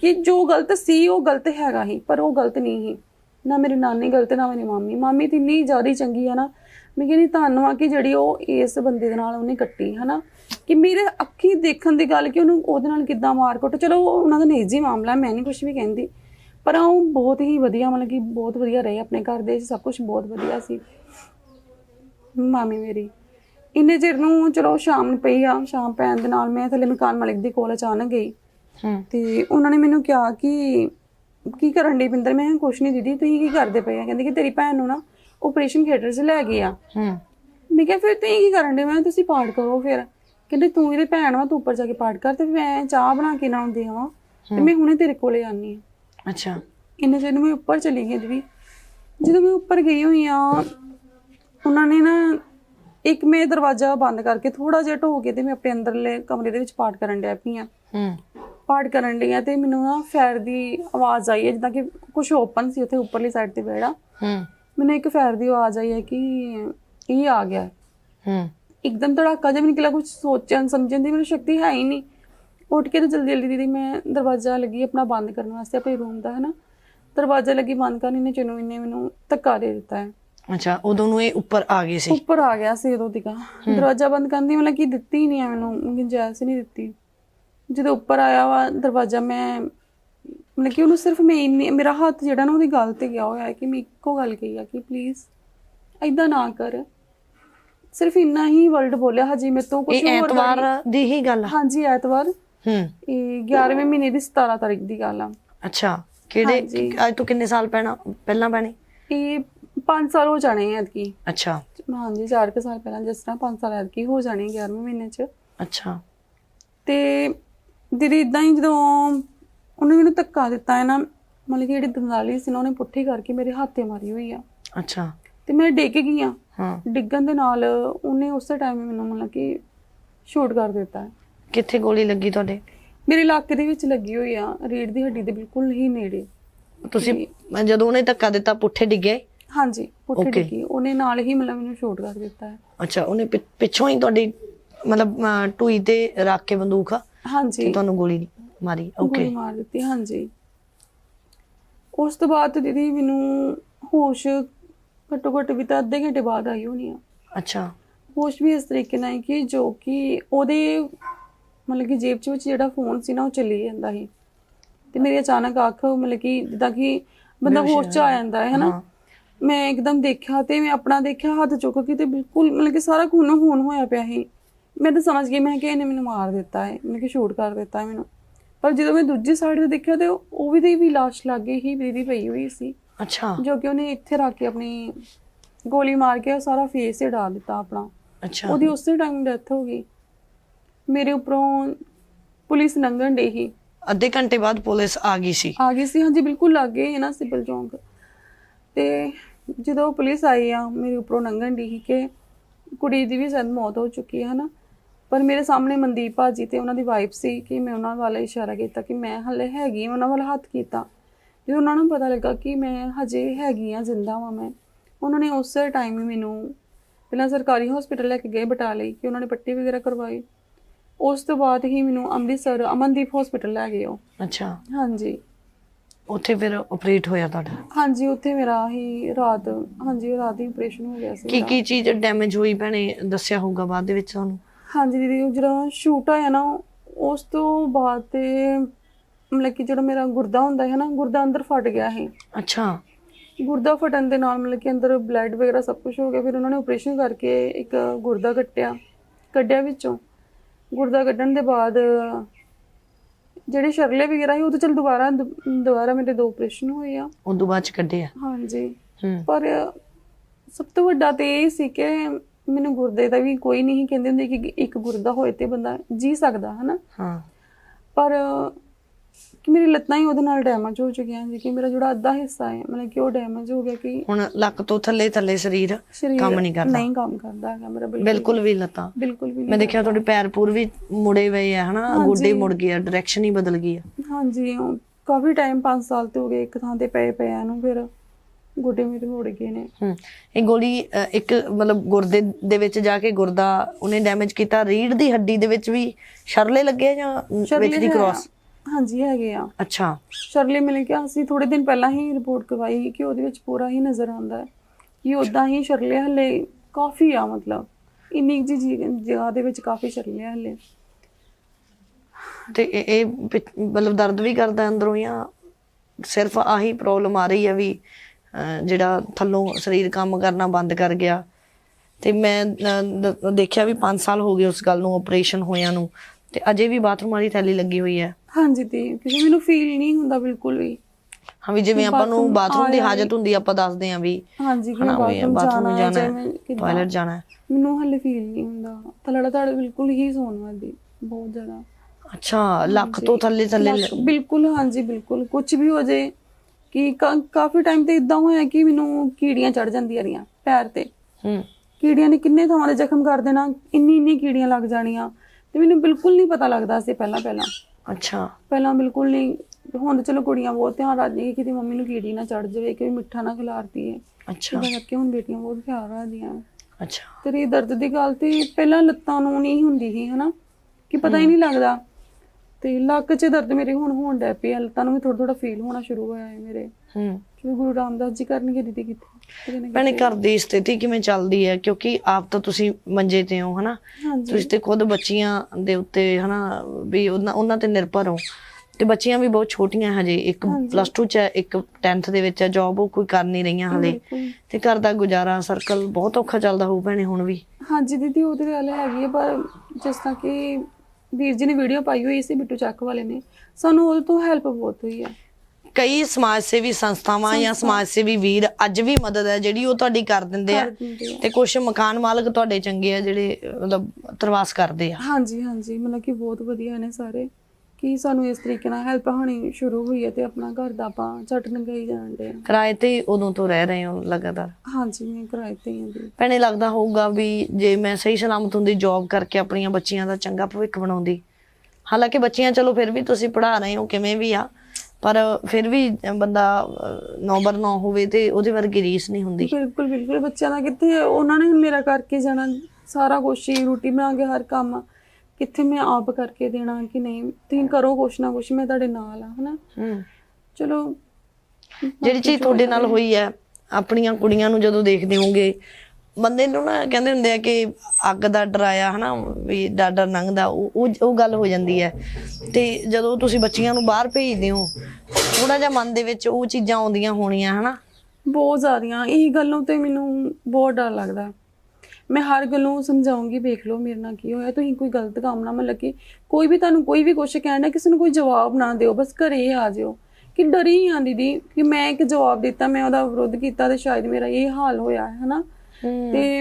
ਕਿ ਜੋ ਗਲਤ ਸੀ ਉਹ ਗਲਤ ਹੈਗਾ ਹੀ ਪਰ ਉਹ ਗਲਤ ਨਹੀਂ ਸੀ। ਨਾ ਮੇਰੀ ਨਾਨੀ ਗਲਤ ਨਾ ਮੇਰੀ ਮਾਮੀ। ਮਾਮੀ ਤੇ ਇੰਨੀ ਜ਼ਿਆਦਾ ਚੰਗੀ ਆ ਨਾ ਮੈਂ ਕਹਿੰਦੀ ਧੰਨਵਾਦ ਕਿ ਜਿਹੜੀ ਉਹ ਇਸ ਬੰਦੇ ਦੇ ਨਾਲ ਉਹਨੇ ਕੱਟੀ ਹਨਾ? ਕਿ ਮੇਰੇ ਅੱਖੀ ਦੇਖਣ ਦੀ ਗੱਲ ਕਿ ਉਹਨੂੰ ਉਹਦੇ ਨਾਲ ਕਿੱਦਾਂ ਮਾਰ ਕੁੱਟ ਚਲੋ ਉਹ ਉਹਨਾਂ ਦਾ ਨਿੱਜੀ ਮਾਮਲਾ ਮੈਂ ਨਹੀਂ ਕੁਝ ਵੀ ਕਹਿੰਦੀ। ਪਰ ਉਹ ਬਹੁਤ ਹੀ ਵਧੀਆ ਮਤਲਬ ਕਿ ਬਹੁਤ ਵਧੀਆ ਰਹੇ ਆਪਣੇ ਘਰ ਦੇ ਸਭ ਕੁਝ ਬਹੁਤ ਵਧੀਆ ਸੀ। ਮਾਮੀ ਮੇਰੀ ਇੰਨੇ ਚਿਰ ਨੂੰ ਚਲੋ ਸ਼ਾਮ ਨੂੰ ਪਈ ਆ ਸ਼ਾਮ ਪੈਣ ਦੇ ਨਾਲ ਮੈਂ ਥੱਲੇ ਮਕਾਨ ਮਾਲਿਕ ਦੇ ਕੋਲ ਅਚਾਨਕ ਗਈ। ਹੂੰ। ਤੇ ਉਹਨਾਂ ਨੇ ਮੈਨੂੰ ਕਿਹਾ ਕਿ ਕੀ ਕਰਨ ਦੀ ਪਿੰਦਰ? ਮੈਂ ਕੁਛ ਨਹੀਂ ਦੀਦੀ ਤੁਸੀਂ ਕੀ ਕਰਦੇ ਪਏ ਆ? ਕਹਿੰਦੇ ਕਿ ਤੇਰੀ ਭੈਣ ਨੂੰ ਨਾ ਆਪਰੇਸ਼ਨ ਥੀਏਟਰ 'ਚ ਲੈ ਗਏ ਆ। ਹੂੰ। ਮੈਂ ਕਿਹਾ ਫਿਰ ਤੁਸੀਂ ਕੀ ਕਰਨ ਦੇ ਮੈਂ ਕਿਹਾ, ਤੁਸੀਂ ਪਾਠ ਕਰੋ ਫਿਰ। ਕਹਿੰਦੇ ਤੂੰ ਇਹਦੇ ਭੈਣ ਵਾ ਤੂੰ ਉੱਪਰ ਜਾ ਕੇ ਪਾਠ ਕਰ ਤੇ ਮੈਂ ਚਾਹ ਬਣਾ ਕੇ ਨਾ ਦੇਵਾਂ ਤੇ ਮੈਂ ਹੁਣੇ ਤੇਰੇ ਕੋਲੇ ਆਨੀ ਆ। ਅੱਛਾ। ਇੰਨੇ ਚਿਰ ਨੂੰ ਮੈਂ ਉੱਪਰ ਚਲੀ ਗਈ ਦੀਦੀ ਜਦੋਂ ਮੈਂ ਉੱਪਰ ਗਈ ਹੋਈ ਆ ਉਹਨਾਂ ਨੇ ਨਾ ਇੱਕ ਮੈਂ ਦਰਵਾਜ਼ਾ ਬੰਦ ਕਰਕੇ ਥੋੜਾ ਜਿਹਾ ਢੋ ਕੇ ਤੇ ਮੈਂ ਆਪਣੇ ਅੰਦਰਲੇ ਕਮਰੇ ਦੇ ਵਿੱਚ ਪਾਠ ਕਰਨ ਡਿਆ ਪਈ ਆ। ਹੂੰ। ਪਾਠ ਕਰਨ ਲਈ ਆ ਤੇ ਮੈਨੂੰ ਨਾ ਫੈਰ ਦੀ ਆਵਾਜ਼ ਆਈ ਹੈ ਜਿੱਦਾਂ ਕਿ ਕੁਝ ਓਪਨ ਸੀ ਉੱਥੇ ਉੱਪਰਲੀ ਸਾਈਡ ਤੇ ਵਿਹੜਾ ਹੂੰ। ਮੈਨੂੰ ਇੱਕ ਫੈਰ ਦੀ ਆਵਾਜ਼ ਆਈ ਹੈ ਕਿ ਇਹ ਆ ਗਿਆ। ਹੈ। ਇੱਕਦਮ ਧੜਾਕਾ ਜਿਹਾ ਮੈਨੂੰ ਨਿਕਲਾ ਕੁਝ ਸੋਚਣ ਸਮਝਣ ਦੀ ਮੈਨੂੰ ਸ਼ਕਤੀ ਹੈ ਹੀ ਨਹੀਂ। ਉੱਠ ਕੇ ਤੇ ਜਲਦੀ ਜਲਦੀ ਦੀਦੀ ਮੈਂ ਦਰਵਾਜ਼ਾ ਲੱਗੀ ਆਪਣਾ ਬੰਦ ਕਰਨ ਵਾਸਤੇ ਆਪਣੇ ਰੂਮ ਦਾ ਹੈ ਨਾ ਦਰਵਾਜ਼ਾ ਲੱਗੀ ਬੰਦ ਕਰਨ ਇਹਨੇ ਚਨੂ ਇਹਨੇ ਮੈਨੂੰ ਧੱਕਾ ਦੇ ਦਿੱਤਾ ਹੈ। ਅੱਛਾ ਉਦੋਂ ਨੂੰ ਇਹ ਉੱਪਰ ਆ ਗਏ ਸੀ? ਉੱਪਰ ਆ ਗਿਆ ਸੀ ਉਦੋਂ ਤੀਕਾ ਦਰਵਾਜ਼ਾ ਬੰਦ ਕਰਨ ਦੀ ਮਤਲਬ ਕਿ ਦਿੱਤੀ ਨਹੀਂ ਮੈਨੂੰ ਗੁੰਜਾਇਸ਼ ਨਹੀਂ ਦਿੱਤੀ। ਜਦੋਂ ਉੱਪਰ ਆਇਆ ਵਾ ਦਰਵਾਜ਼ਾ ਮੈਂ ਮਤਲਬ ਕਿ ਉਹਨੂੰ ਸਿਰਫ ਮੈਂ ਇੰਨੀ ਮੇਰਾ ਹੱਥ ਜਿਹੜਾ ਨਾ ਉਹਦੀ ਗੱਲ ਤੇ ਗਿਆ ਹੋਇਆ ਹੈ ਕਿ ਮੈਂ ਇੱਕੋ ਗੱਲ ਕਹੀ ਆ ਕਿ ਪਲੀਜ਼ ਐਦਾਂ ਨਾ ਕਰ। ਸਿਰਫ ਇੰਨਾ ਹੀ ਵਰਡ ਬੋਲਿਆ ਹਜੇ ਮੇਰੇ ਤੋਂ ਕੁਝ ਇਹ ਹੋਰ ਐਤਵਾਰ ਦੀ ਹੀ ਗੱਲ ਆ। ਹਾਂਜੀ ਐਤਵਾਰ। ਹੂੰ। ਇਹ 11ਵੇਂ ਮਹੀਨੇ ਦੀ 17 ਤਾਰੀਖ ਦੀ ਗੱਲ ਆ। ਅੱਛਾ ਕਿਹੜੇ ਹਾਂਜੀ। ਅੱਜ ਤੋਂ ਕਿੰਨੇ ਸਾਲ ਪਹਿਲਾਂ ਪਹਿਲਾਂ ਪੈਣੇ? ਇਹ 5 ਸਾਲ ਹੋ ਜਾਣੇ ਐ ਐਤਕੀ। ਅੱਛਾ। ਹਾਂਜੀ 4 ਕੁ ਸਾਲ ਪਹਿਲਾਂ ਜਿਸ ਤਰ੍ਹਾਂ 5 ਸਾਲ ਐਤਕੀ ਹੋ ਜਾਣੇ 11ਵੇਂ ਮਹੀਨੇ 'ਚ। ਅੱਛਾ। ਤੇ ਦੀਦੀ ਇਦਾਂ ਹੀ ਜਦੋਂ ਉਹਨੇ ਮੈਨੂੰ ਧੱਕਾ ਦਿੱਤਾ ਹੈ ਨਾ ਮਤਲਬ ਕਿ ਜਿਹੜੀ ਦੰਦਾਲੀ ਸੀ ਨਾ ਉਹਨੇ ਪੁੱਠੀ ਕਰਕੇ ਮੇਰੇ ਹੱਥੇ ਮਾਰੀ ਹੋਈ ਆ। ਅੱਛਾ। ਤੇ ਮੈਂ ਡਿੱਗ ਗਈ ਆ। ਹਾਂ। ਡਿੱਗਣ ਦੇ ਨਾਲ ਉਹਨੇ ਉਸੇ ਟਾਈਮ ਮੈਨੂੰ ਮਤਲਬ ਕਿ ਸ਼ੂਟ ਕਰ ਦਿੱਤਾ ਹੈ। ਕਿੱਥੇ ਗੋਲੀ ਲੱਗੀ ਤੁਹਾਡੇ? ਮੇਰੇ ਇਲਾਕੇ ਦੇ ਵਿੱਚ ਲੱਗੀ ਹੋਈ ਆ ਰੀੜ ਦੀ ਹੱਡੀ ਦੇ ਬਿਲਕੁਲ ਹੀ ਨੇੜੇ। ਤੁਸੀਂ ਜਦੋਂ ਉਹਨੇ ਧੱਕਾ ਦਿੱਤਾ ਪੁੱਠੇ ਡਿੱਗੇ? ਹਾਂਜੀ ਪੁੱਠੀ. ਡਿੱਗੀ। ਉਹਨੇ ਨਾਲ ਹੀ ਮਤਲਬ ਮੈਨੂੰ ਸ਼ੂਟ ਕਰ ਦਿੱਤਾ ਹੈ। ਅੱਛਾ ਉਹਨੇ ਪਿੱਛੋਂ ਹੀ ਤੁਹਾਡੀ ਮਤਲਬ ਟੂਈ ਤੇ ਰੱਖ ਕੇ ਬੰਦੂਕ ਤੇ ਹਾਂਜੀ। ਤੁਹਾਨੂੰ ਗੋਲੀ ਮਾਰੀ ਓਕੇ ਗੋਲੀ ਮਾਰ ਦਿੱਤੀ ਹਾਂਜੀ। ਉਸ ਤੋਂ ਬਾਅਦ ਦੀਦੀ ਮੈਨੂੰ ਹੋਸ਼ ਘੱਟੋ ਘੱਟ ਵੀ ਤਾਂ ਅੱਧੇ ਘੰਟੇ ਬਾਅਦ ਆਈ ਹੋਣੀ ਆ। ਅੱਛਾ। ਹੋਸ਼ ਵੀ ਇਸ ਤਰੀਕੇ ਨਾਲ ਹੈ ਕਿ ਜੋ ਕਿ ਉਹਦੇ ਮਤਲਬ ਕਿ ਜੇਬ 'ਚ ਵਿੱਚ ਜਿਹੜਾ ਫੋਨ ਸੀ ਨਾ ਉਹ ਚੱਲੀ ਜਾਂਦਾ ਸੀ। ਤੇ ਮੇਰੀ ਅਚਾਨਕ ਅੱਖ ਮਤਲਬ ਕਿ ਜਿੱਦਾਂ ਕਿ ਬੰਦਾ ਹੋਸ਼ 'ਚ ਆ ਜਾਂਦਾ ਹੈ ਹਨਾ। ਮੈਂ ਇੱਕਦਮ ਦੇਖਿਆ ਤੇ ਮੈਂ ਆਪਣਾ ਦੇਖਿਆ ਹੱਥ ਚੁੱਕ ਕੇ ਤੇ ਬਿਲਕੁਲ ਮਤਲਬ ਕਿ ਸਾਰਾ ਖੂਨੋ ਖੂਨ ਹੋਇਆ ਪਿਆ ਸੀ। ਮੈਂ ਤਾਂ ਸਮਝ ਗਈ ਮੈਂ ਕਿ ਇਹਨੇ ਮੈਨੂੰ ਮਾਰ ਦਿੱਤਾ ਹੈ ਮੈਨੂੰ ਕਿ ਸ਼ੂਟ ਕਰ ਦਿੱਤਾ ਹੈ ਮੈਨੂੰ। ਪਰ ਜਦੋਂ ਮੈਂ ਦੂਜੀ ਸਾਈਡ ਤੇ ਦੇਖਿਆ ਤੇ ਉਹ ਵੀ ਦੀ ਵੀ ਲਾਸ਼ ਲੱਗੇ ਹੀ ਦੀਦੀ ਪਈ ਹੋਈ ਸੀ। ਅੱਛਾ। ਜੋ ਕਿ ਉਹਨੇ ਇੱਥੇ ਰੱਖ ਕੇ ਆਪਣੀ ਗੋਲੀ ਮਾਰ ਕੇ ਸਾਰਾ ਫੇਸ ਹੀ ਡਾ ਦਿੱਤਾ ਆਪਣਾ। ਅੱਛਾ। ਉਹਦੀ ਉਸੇ ਟਾਈਮ ਡੈਥ ਹੋ ਗਈ। ਮੇਰੇ ਉੱਪਰੋਂ ਪੁਲਿਸ ਲੰਘਣ ਡੇ ਹੀ ਅੱਧੇ ਘੰਟੇ ਬਾਅਦ ਪੁਲਿਸ ਆ ਗਈ ਸੀ। ਆ ਗਈ ਸੀ ਹਾਂਜੀ ਬਿਲਕੁਲ ਲੱਗੇ ਹੈ ਨਾ ਸਿਬਲ ਚੌਂਕ। ਤੇ ਜਦੋਂ ਪੁਲਿਸ ਆਈ ਆ ਮੇਰੇ ਉੱਪਰੋਂ ਲੰਘਣ ਦੀ ਕਿ ਕੁੜੀ ਦੀ ਵੀ ਜਦ ਮੌਤ ਹੋ ਚੁੱਕੀ ਹੈ ਨਾ। ਪਰ ਮੇਰੇ ਸਾਹਮਣੇ ਮਨਦੀਪ ਭਾਜੀ ਤੇ ਉਹਨਾਂ ਦੀ ਵਾਈਫ ਸੀ ਕਿ ਮੈਂ ਉਹਨਾਂ ਵੱਲ ਇਸ਼ਾਰਾ ਕੀਤਾ ਕਿ ਮੈਂ ਹਲੇ ਹੈਗੀ ਉਹਨਾਂ ਵੱਲ ਹੱਥ ਕੀਤਾ। ਜਦੋਂ ਉਹਨਾਂ ਨੂੰ ਪਤਾ ਲੱਗਾ ਕਿ ਮੈਂ ਹਜੇ ਹੈਗੀ ਆ ਜ਼ਿੰਦਾ ਵਾਂ ਮੈਂ। ਉਹਨਾਂ ਨੇ ਉਸੇ ਟਾਈਮ ਹੀ ਮੈਨੂੰ ਪਹਿਲਾਂ ਸਰਕਾਰੀ ਹਸਪੀਟਲ ਲੈ ਕੇ ਗਏ ਬਟਾਲੇ ਕਿ ਉਹਨਾਂ ਨੇ ਪੱਟੀ ਵਗੈਰਾ ਕਰਵਾਈ। ਉਸ ਤੋਂ ਬਾਅਦ ਹੀ ਮੈਨੂੰ ਅੰਮ੍ਰਿਤਸਰ ਅਮਨਦੀਪ ਹਸਪੀਟਲ ਲੈ ਗਏ ਉਹ। ਅੱਛਾ। ਹਾਂਜੀ। ਉੱਥੇ ਫਿਰ ਆਪਰੇਟ ਹੋਇਆ ਤੁਹਾਡਾ? ਹਾਂਜੀ ਉੱਥੇ ਮੇਰਾ ਹੀ ਰਾਤ ਹਾਂਜੀ ਰਾਤ ਹੀ ਆਪਰੇਸ਼ਨ ਹੋ ਗਿਆ ਸੀ ਕੀ। ਕੀ ਚੀਜ਼ ਡੈਮੇਜ ਹੋਈ ਭੈਣੇ ਦੱਸਿਆ ਹੋਊਗਾ ਬਾਅਦ ਦੇ ਵਿੱਚ ਤੁਹਾਨੂੰ ਹਾਂਜੀ ਦੀਦੀ ਉਹ ਜਿਹੜਾ ਸ਼ੂਟ ਹੋਇਆ ਨਾ ਉਸ ਤੋਂ ਬਾਅਦ ਤੇ ਮਤਲਬ ਕਿ ਜਿਹੜਾ ਮੇਰਾ ਗੁਰਦਾ ਹੁੰਦਾ ਹੈ ਨਾ ਗੁਰਦਾ ਅੰਦਰ ਫਟ ਗਿਆ ਹੈ ਅੱਛਾ। ਗੁਰਦਾ ਫਟਣ ਦੇ ਨਾਲ ਮਤਲਬ ਕਿ ਅੰਦਰ ਬਲੱਡ ਵਗੈਰਾ ਸਭ ਕੁਝ ਹੋ ਗਿਆ ਫਿਰ ਉਹਨਾਂ ਨੇ ਆਪਰੇਸ਼ਨ ਕਰਕੇ ਇੱਕ ਗੁਰਦਾ ਕੱਟਿਆ ਕੱਢਿਆ ਵਿੱਚੋਂ। ਗੁਰਦਾ ਕੱਢਣ ਦੇ ਬਾਅਦ ਜਿਹੜੇ ਸ਼ਰਲੇ ਵਗੈਰਾ ਸੀ ਉਹ ਤਾਂ ਚਲ ਦੁਬਾਰਾ ਦੁਬਾਰਾ ਮੇਰੇ ਦੋ ਆਪਰੇਸ਼ਨ ਹੋਏ ਆ। ਉਦੋਂ ਬਾਅਦ ਚ ਕੱਢਿਆ ਹਾਂਜੀ। ਹੂੰ। ਪਰ ਸਭ ਤੋਂ ਵੱਡਾ ਤੇ ਇਹ ਸੀ ਕਿ ਮੈਨੂੰ ਗੁਰਦੇ ਦਾ ਵੀ ਕੋਈ ਨਹੀਂ ਕਹਿੰਦੇ ਹੁੰਦੇ ਕਿ ਇੱਕ ਗੁਰਦਾ ਹੋਏ ਤੇ ਬੰਦਾ ਜੀ ਸਕਦਾ ਹਨਾ? ਹਾਂ। ਪਰ ਕਿ ਮੇਰੀ ਲੱਤਾਂ ਹੀ ਉਹਦੇ ਨਾਲ ਡੈਮੇਜ ਹੋ ਚੁੱਕੀਆਂ ਜੀ ਕਿ ਮੇਰਾ ਜਿਹੜਾ ਅੱਧਾ ਹਿੱਸਾ ਹੈ ਮਤਲਬ ਕਿ ਉਹ ਡੈਮੇਜ ਹੋ ਗਿਆ ਕਿ ਹੁਣ ਲੱਕ ਤੋਂ ਥੱਲੇ ਥੱਲੇ ਸਰੀਰ ਕੰਮ ਨਹੀਂ ਕਰਦਾ। ਨਹੀਂ ਕੰਮ ਕਰਦਾ ਹੈਗਾ ਮੇਰਾ ਬਿਲਕੁਲ। ਵੀ ਲੱਤਾਂ। ਬਿਲਕੁਲ ਵੀ ਮੈਂ ਦੇਖਿਆ ਤੁਹਾਡੇ ਪੈਰ ਪੂਰ ਵੀ ਮੁੜੇ ਹੋਏ ਆ ਹਨਾ? ਗੋਡੇ ਮੁੜ ਗਏ ਆ ਡਾਇਰੈਕਸ਼ਨ ਹੀ ਬਦਲ ਗਈ ਆ। ਹਾਂਜੀ ਕਾਫੀ ਟਾਈਮ 5 ਸਾਲ ਤੇ ਹੋ ਗਏ ਇੱਕ ਥਾਂ ਤੇ ਪਏ ਪਏ ਆ ਨੂੰ ਫਿਰ। ਗੋਡੇ ਮੇਰੇ ਮੁੜ ਗਏ ਨੇ। ਹੂੰ। ਇਹ ਗੋਲੀ ਅ, ਇੱਕ ਮਤਲਬ ਗੁਰਦੇ ਦੇ ਵਿੱਚ ਜਾ ਕੇ ਗੁਰਦਾ ਉਹਨੇ ਡੈਮੇਜ ਕੀਤਾ। ਰੀੜ ਦੀ ਹੱਡੀ ਦੇ ਵਿੱਚ ਵੀ ਸ਼ਰਲੇ ਲੱਗੇ ਆ ਜਾਂ ਵਿੱਚ ਦੀ ਹੈ- ਕ੍ਰਾਸ ਹਾਂਜੀ ਹੈਗੇ ਆ। ਅੱਛਾ। ਸ਼ਰਲੇ ਮਿਲ ਕੇ ਅਸੀਂ ਥੋੜੇ ਦਿਨ ਪਹਿਲਾਂ ਹੀ ਰਿਪੋਰਟ ਕਰਵਾਈ ਕਿ ਉਹਦੇ ਵਿੱਚ ਪੂਰਾ ਹੀ ਨਜ਼ਰ ਆਉਂਦਾ ਹੈ ਕਿ ਉਦਾਂ ਹੀ ਸ਼ਰਲੇ ਹਲੇ ਕਾਫੀ ਆ ਮਤਲਬ ਇੰਨੀ ਜੀ- ਜਗ੍ਹਾ ਦੇ ਵਿੱਚ ਕਾਫੀ ਸ਼ਰਲੇ ਆ ਹਲੇ। ਤੇ ਇਹ ਇਹ ਪਿ- ਮਤਲਬ ਦਰਦ ਵੀ ਕਰਦਾ ਅੰਦਰੋਂ ਜਾਂ ਸਿਰਫ ਆਹੀ ਪ੍ਰੋਬਲਮ ਆ ਰਹੀ ਆ ਵੀ ਜਿਹੜਾ ਥੱਲੋਂ ਸਰੀਰ ਕੰਮ ਕਰਨਾ ਬੰਦ ਕਰ ਗਿਆ। ਤੇ ਮੈਂ ਦ- ਦੇਖਿਆ ਵੀ 5 ਸਾਲ ਹੋ ਗਏ ਉਸ ਗੱਲ ਨੂੰ ਆਪਰੇਸ਼ਨ ਹੋਇਆਂ ਨੂੰ। ਤੇ ਅਜੇ ਵੀ ਬਾਥਰੂਮ ਵਾਲੀ ਥੈਲੀ ਲੱਗੀ ਹੋਈ ਹੈ। ਹਾਂਜੀ ਤੇ ਕਿਉਂਕਿ ਮੈਨੂੰ ਫੀਲ ਨਹੀਂ ਹੁੰਦਾ ਬਿਲਕੁਲ ਵੀ। ਹਾਂ ਵੀ ਜਿਵੇਂ ਆਪਾਂ ਨੂੰ ਬਾਥਰੂਮ ਦੀ ਹਾਜ਼ਤ ਹੁੰਦੀ ਆਪਾਂ ਦੱਸਦੇ ਆਂ ਵੀ ਹਾਂਜੀ ਕਿ ਬਾਥਰੂਮ ਜਾਣਾ ਹੈ ਟਾਇਲਟ ਜਾਣਾ। ਹੈ ਮੈਨੂੰ ਹਲੇ ਫੀਲ ਨਹੀਂ ਹੁੰਦਾ। ਥਲੜਾ ਧੜ ਬਿਲਕੁਲ ਹੀ ਸੌਣ ਵਾਲੀ ਬਹੁਤ ਜ਼ਿਆਦਾ। ਅੱਛਾ ਲੱਕ ਤੋਂ ਥੱਲੇ ਥੱਲੇ ਲੱਕ- ਬਿਲਕੁਲ ਹਾਂਜੀ ਬਿਲਕੁਲ। ਕੁਝ ਵੀ ਹੋ ਜੇ ਕਿ ਕਾ- ਕਾਫੀ ਟਾਈਮ ਤੇ ਇਦਾਂ ਹੋਇਆ ਕਿ ਮੈਨੂੰ ਕੀੜੀਆਂ ਚੜ ਜਾਂਦੀਆਂ ਰਹੀਆਂ ਪੈਰ ਤੇ। ਹੂੰ। ਕੀੜੀਆਂ ਨੇ ਕਿੰਨੇ ਥਾਵਾਂ ਤੇ ਜ਼ਖਮ ਕਰ ਦੇਣਾ ਇੰਨੀ ਇੰਨੀ ਕੀੜੀਆਂ ਲੱਗ ਜਾਣੀਆਂ ਤੇ ਮੈਨੂੰ ਬਿਲਕੁਲ ਨਹੀਂ ਪਤਾ ਲੱਗਦਾ ਸੀ ਪਹਿਲਾਂ ਪਹਿਲਾਂ। ਅੱਛਾ। ਪਹਿਲਾਂ ਬਿਲਕੁਲ ਨਹੀਂ। ਹੁਣ ਤਾਂ ਚਲੋ ਕੁੜੀਆਂ ਬਹੁਤ ਧਿਆਨ ਰੱਖਦੀਆਂ ਕਿ ਕਿਤੇ ਮੰਮੀ ਨੂੰ ਕੀੜੀ ਨਾ ਚੜ ਜਾਵੇ ਕਿ ਮਿੱਠਾ ਨਾ ਖਿਲਾਰਦੀ ਹੈ ਅੱਛਾ। ਇਦਾਂ ਕਰਕੇ ਹੁਣ ਬੇਟੀਆਂ ਬਹੁਤ ਖਿਆਲ ਰੱਖਦੀਆਂ। ਅੱਛਾ। ਤੇਰੀ ਦਰਦ ਦੀ ਗੱਲ ਤੇ ਪਹਿਲਾਂ ਲੱਤਾਂ ਨੂੰ ਨਹੀਂ ਹੁੰਦੀ ਸੀ ਹਨਾ? ਕਿ ਪਤਾ ਹੀ ਨਹੀਂ ਲੱਗਦਾ। ਤੇ ਲੱਕ 'ਚ ਦਰਦ ਮੇਰੇ ਹੁਣ ਹੋਣ ਡੈ ਪਈ ਆ, ਲੱਤਾਂ ਨੂੰ ਵੀ ਥੋੜਾ ਥੋੜਾ ਫੀਲ ਹੋਣਾ ਸ਼ੁਰੂ ਹੋਇਆ ਹੈ ਮੇਰੇ। ਹੂੰ। ਜਿਵੇਂ ਗੁਰੂ ਰਾਮਦਾਸ ਜੀ ਕਰਨਗੇ ਦੀਦੀ ਨਾ ਭੈਣੇ ਘਰ ਦੀ ਸਥਿਤੀ ਕਿਵੇਂ ਚੱਲਦੀ ਹੈ ਕਿਉਂਕਿ ਆਪ ਤਾਂ ਤੁਸੀਂ ਮੰਜੇ ਤੇ ਹੋ ਹਨਾ? ਤੁਸੀਂ ਤੇ ਖੁਦ ਬੱਚੀਆਂ ਦੇ ਉੱਤੇ ਹਨਾ ਵੀ ਉਹਨਾਂ ਉਹਨਾਂ ਤੇ ਨਿਰਭਰ ਹੋ ਤੇ ਬੱਚੀਆਂ ਵੀ ਬਹੁਤ ਛੋਟੀਆਂ ਹਜੇ। ਇੱਕ ਪਲੱਸ 2 ਚ ਹੈ ਇੱਕ 10th ਦੇ ਵਿੱਚ ਹੈ। ਜੌਬ ਉਹ ਕੋਈ ਕਰ ਨਹੀਂ ਰਹੀਆਂ ਹਲੇ। ਤੇ ਘਰ ਦਾ ਗੁਜ਼ਾਰਾ ਸਰਕਲ ਬਹੁਤ ਔਖਾ ਚੱਲਦਾ ਹੋਊ ਭੈਣੇ ਹੁਣ ਵੀ। ਹਾਂਜੀ ਦੀਦੀ ਉਹ ਤੇ ਗੱਲ ਹੈਗੀ ਹੈ ਪਰ ਜਿਸ ਤਰ੍ਹਾਂ ਕਿ ਵੀਰ ਜੀ ਨੇ ਵੀਡੀਓ ਪਾਈ ਹੋਈ ਸੀ ਬਿੱਟੂ ਚੱਕ ਵਾਲੇ ਨੇ। ਸਾਨੂੰ ਉਹਦੇ ਤੋਂ ਹੈਲਪ ਬਹੁਤ ਹੋਈ ਹੈ। ਕਈ ਸਮਾਜ ਸੇਵੀ ਸੰਸਥਾਵਾਂ ਜਾਂ ਸਮਾਜ ਸੇਵੀ ਵੀਰ ਅੱਜ ਵੀ ਮਦਦ ਹੈ ਜਿਹੜੀ ਉਹ ਤੁਹਾਡੀ ਕਰ ਦਿੰਦੇ ਆ ਕਰ ਦਿੰਦੇ ਆ। ਤੇ ਕੁਝ ਮਕਾਨ ਮਾਲਕ ਤੁਹਾਡੇ ਚੰਗੇ ਆ ਜਿਹੜੇ ਮਤਲਬ ਤਰਵਾਸ ਕਰਦੇ ਆ। ਹਾਂਜੀ ਹਾਂਜੀ ਮਤਲਬ ਕਿ ਬਹੁਤ ਵਧੀਆ ਨੇ ਸਾਰੇ। ਕਿ ਸਾਨੂੰ ਇਸ ਤਰੀਕੇ ਨਾਲ ਹੈਲਪ ਹੋਣੀ ਸ਼ੁਰੂ ਹੋਈ ਹੈ ਤੇ ਆਪਣਾ ਘਰ ਦਾ ਆਪਾਂ ਝਟ ਨਗਾਈ ਜਾਂਦੇ ਆ ਕਿਰਾਏ ਤੇ ਉਦੋਂ ਤੋਂ ਰਹਿ ਰਹੇ ਹੋ ਲਗਾਤਾਰ? ਹਾਂਜੀ ਮੈਂ ਕਿਰਾਏ ਤੇ ਹੀ ਹਾਂ ਜੀ। ਭੈਣੇ ਲੱਗਦਾ ਹੋਊਗਾ ਵੀ ਜੇ ਮੈਂ ਸਹੀ ਸਲਾਮਤ ਹੁੰਦੀ ਜੌਬ ਕਰਕੇ ਆਪਣੀਆਂ ਬੱਚੀਆਂ ਦਾ ਚੰਗਾ ਭਵਿੱਖ ਬਣਾਉਂਦੀ। ਹਾਲਾਂਕਿ ਬੱਚੀਆਂ ਚਲੋ ਫਿਰ ਵੀ ਤੁਸੀਂ ਪੜ੍ਹਾ ਰਹੇ ਹੋ ਕਿਵੇਂ ਵੀ ਆ ਪਰ ਫਿਰ ਵੀ ਬੰਦਾ ਨੌਬਰ ਨਾ ਹੋਵੇ ਤੇ ਉਹਦੇ ਵਰਗੀ ਰੀਸ ਨਹੀਂ ਹੁੰਦੀ। ਬਿਲਕੁਲ ਬਿਲਕੁਲ। ਬੱਚਿਆਂ ਦਾ ਕਿੱਥੇ ਉਹਨਾਂ ਨੇ ਮੇਰਾ ਕਰਕੇ ਜਾਣਾ। ਸਾਰਾ ਕੁਛ ਹੀ ਰੋਟੀ ਬਣਾ ਕੇ ਹਰ ਕੰਮ। ਕਿੱਥੇ ਮੈਂ ਆਪ ਕਰਕੇ ਦੇਣਾ ਕਿ ਨਹੀਂ? ਤੁਸੀਂ ਕਰੋ ਕੁਛ ਨਾ ਕੁਛ ਮੈਂ ਤੁਹਾਡੇ ਨਾਲ ਆ ਹਨਾ? ਹੂੰ। ਚਲੋ। ਜਿਹੜੀ ਚੀਜ਼ ਤੁਹਾਡੇ ਨਾਲ ਹੋਈ ਹੈ ਆਪਣੀਆਂ ਕੁੜੀਆਂ ਨੂੰ ਜਦੋਂ ਦੇਖਦੇ ਹੋਗੇ ਬੰਦੇ ਨੂੰ ਨਾ ਕਹਿੰਦੇ ਹੁੰਦੇ ਆ ਕਿ ਅੱਗ ਦਾ ਡਰਾਇਆ ਹਨਾ? ਵੀ ਡਰ ਲੰਘਦਾ ਉਹ ਉਹ ਗੱਲ ਹੋ ਜਾਂਦੀ ਹੈ। ਤੇ ਜਦੋਂ ਤੁਸੀਂ ਬੱਚੀਆਂ ਨੂੰ ਬਾਹਰ ਭੇਜਦੇ ਹੋ ਥੋੜਾ ਜਿਹਾ ਮਨ ਦੇ ਵਿੱਚ ਉਹ ਚੀਜ਼ਾਂ ਆਉਂਦੀਆਂ ਹੋਣੀਆਂ ਹਨਾ? ਬਹੁਤ ਜ਼ਿਆਦੀਆਂ। ਇਹ ਗੱਲੋਂ ਤੇ ਮੈਨੂੰ ਬਹੁਤ ਡਰ ਲੱਗਦਾ। ਮੈਂ ਹਰ ਗੱਲੋਂ ਸਮਝਾਉਂਗੀ ਵੇਖ ਲਓ ਮੇਰੇ ਨਾਲ ਕੀ ਹੋਇਆ ਤੁਸੀਂ ਕੋਈ ਗਲਤ ਕੰਮ ਨਾ ਮਤਲਬ ਕਿ ਕੋਈ ਵੀ ਤੁਹਾਨੂੰ ਕੋਈ ਵੀ ਕੁਛ ਕਹਿਣਾ ਕਿਸੇ ਨੂੰ ਕੋਈ ਜਵਾਬ ਨਾ ਦਿਓ ਬਸ ਘਰੇ ਆ ਜਿਓ। ਕਿ ਡਰੀ ਹਾਂ ਦੀਦੀ ਕਿ ਮੈਂ ਇੱਕ ਜਵਾਬ ਦਿੱਤਾ ਮੈਂ ਉਹਦਾ ਵਿਰੋਧ ਕੀਤਾ ਤੇ ਸ਼ਾਇਦ ਮੇਰਾ ਇਹ ਹਾਲ ਹੋਇਆ ਹੈ। ਹਨਾ ਤੇ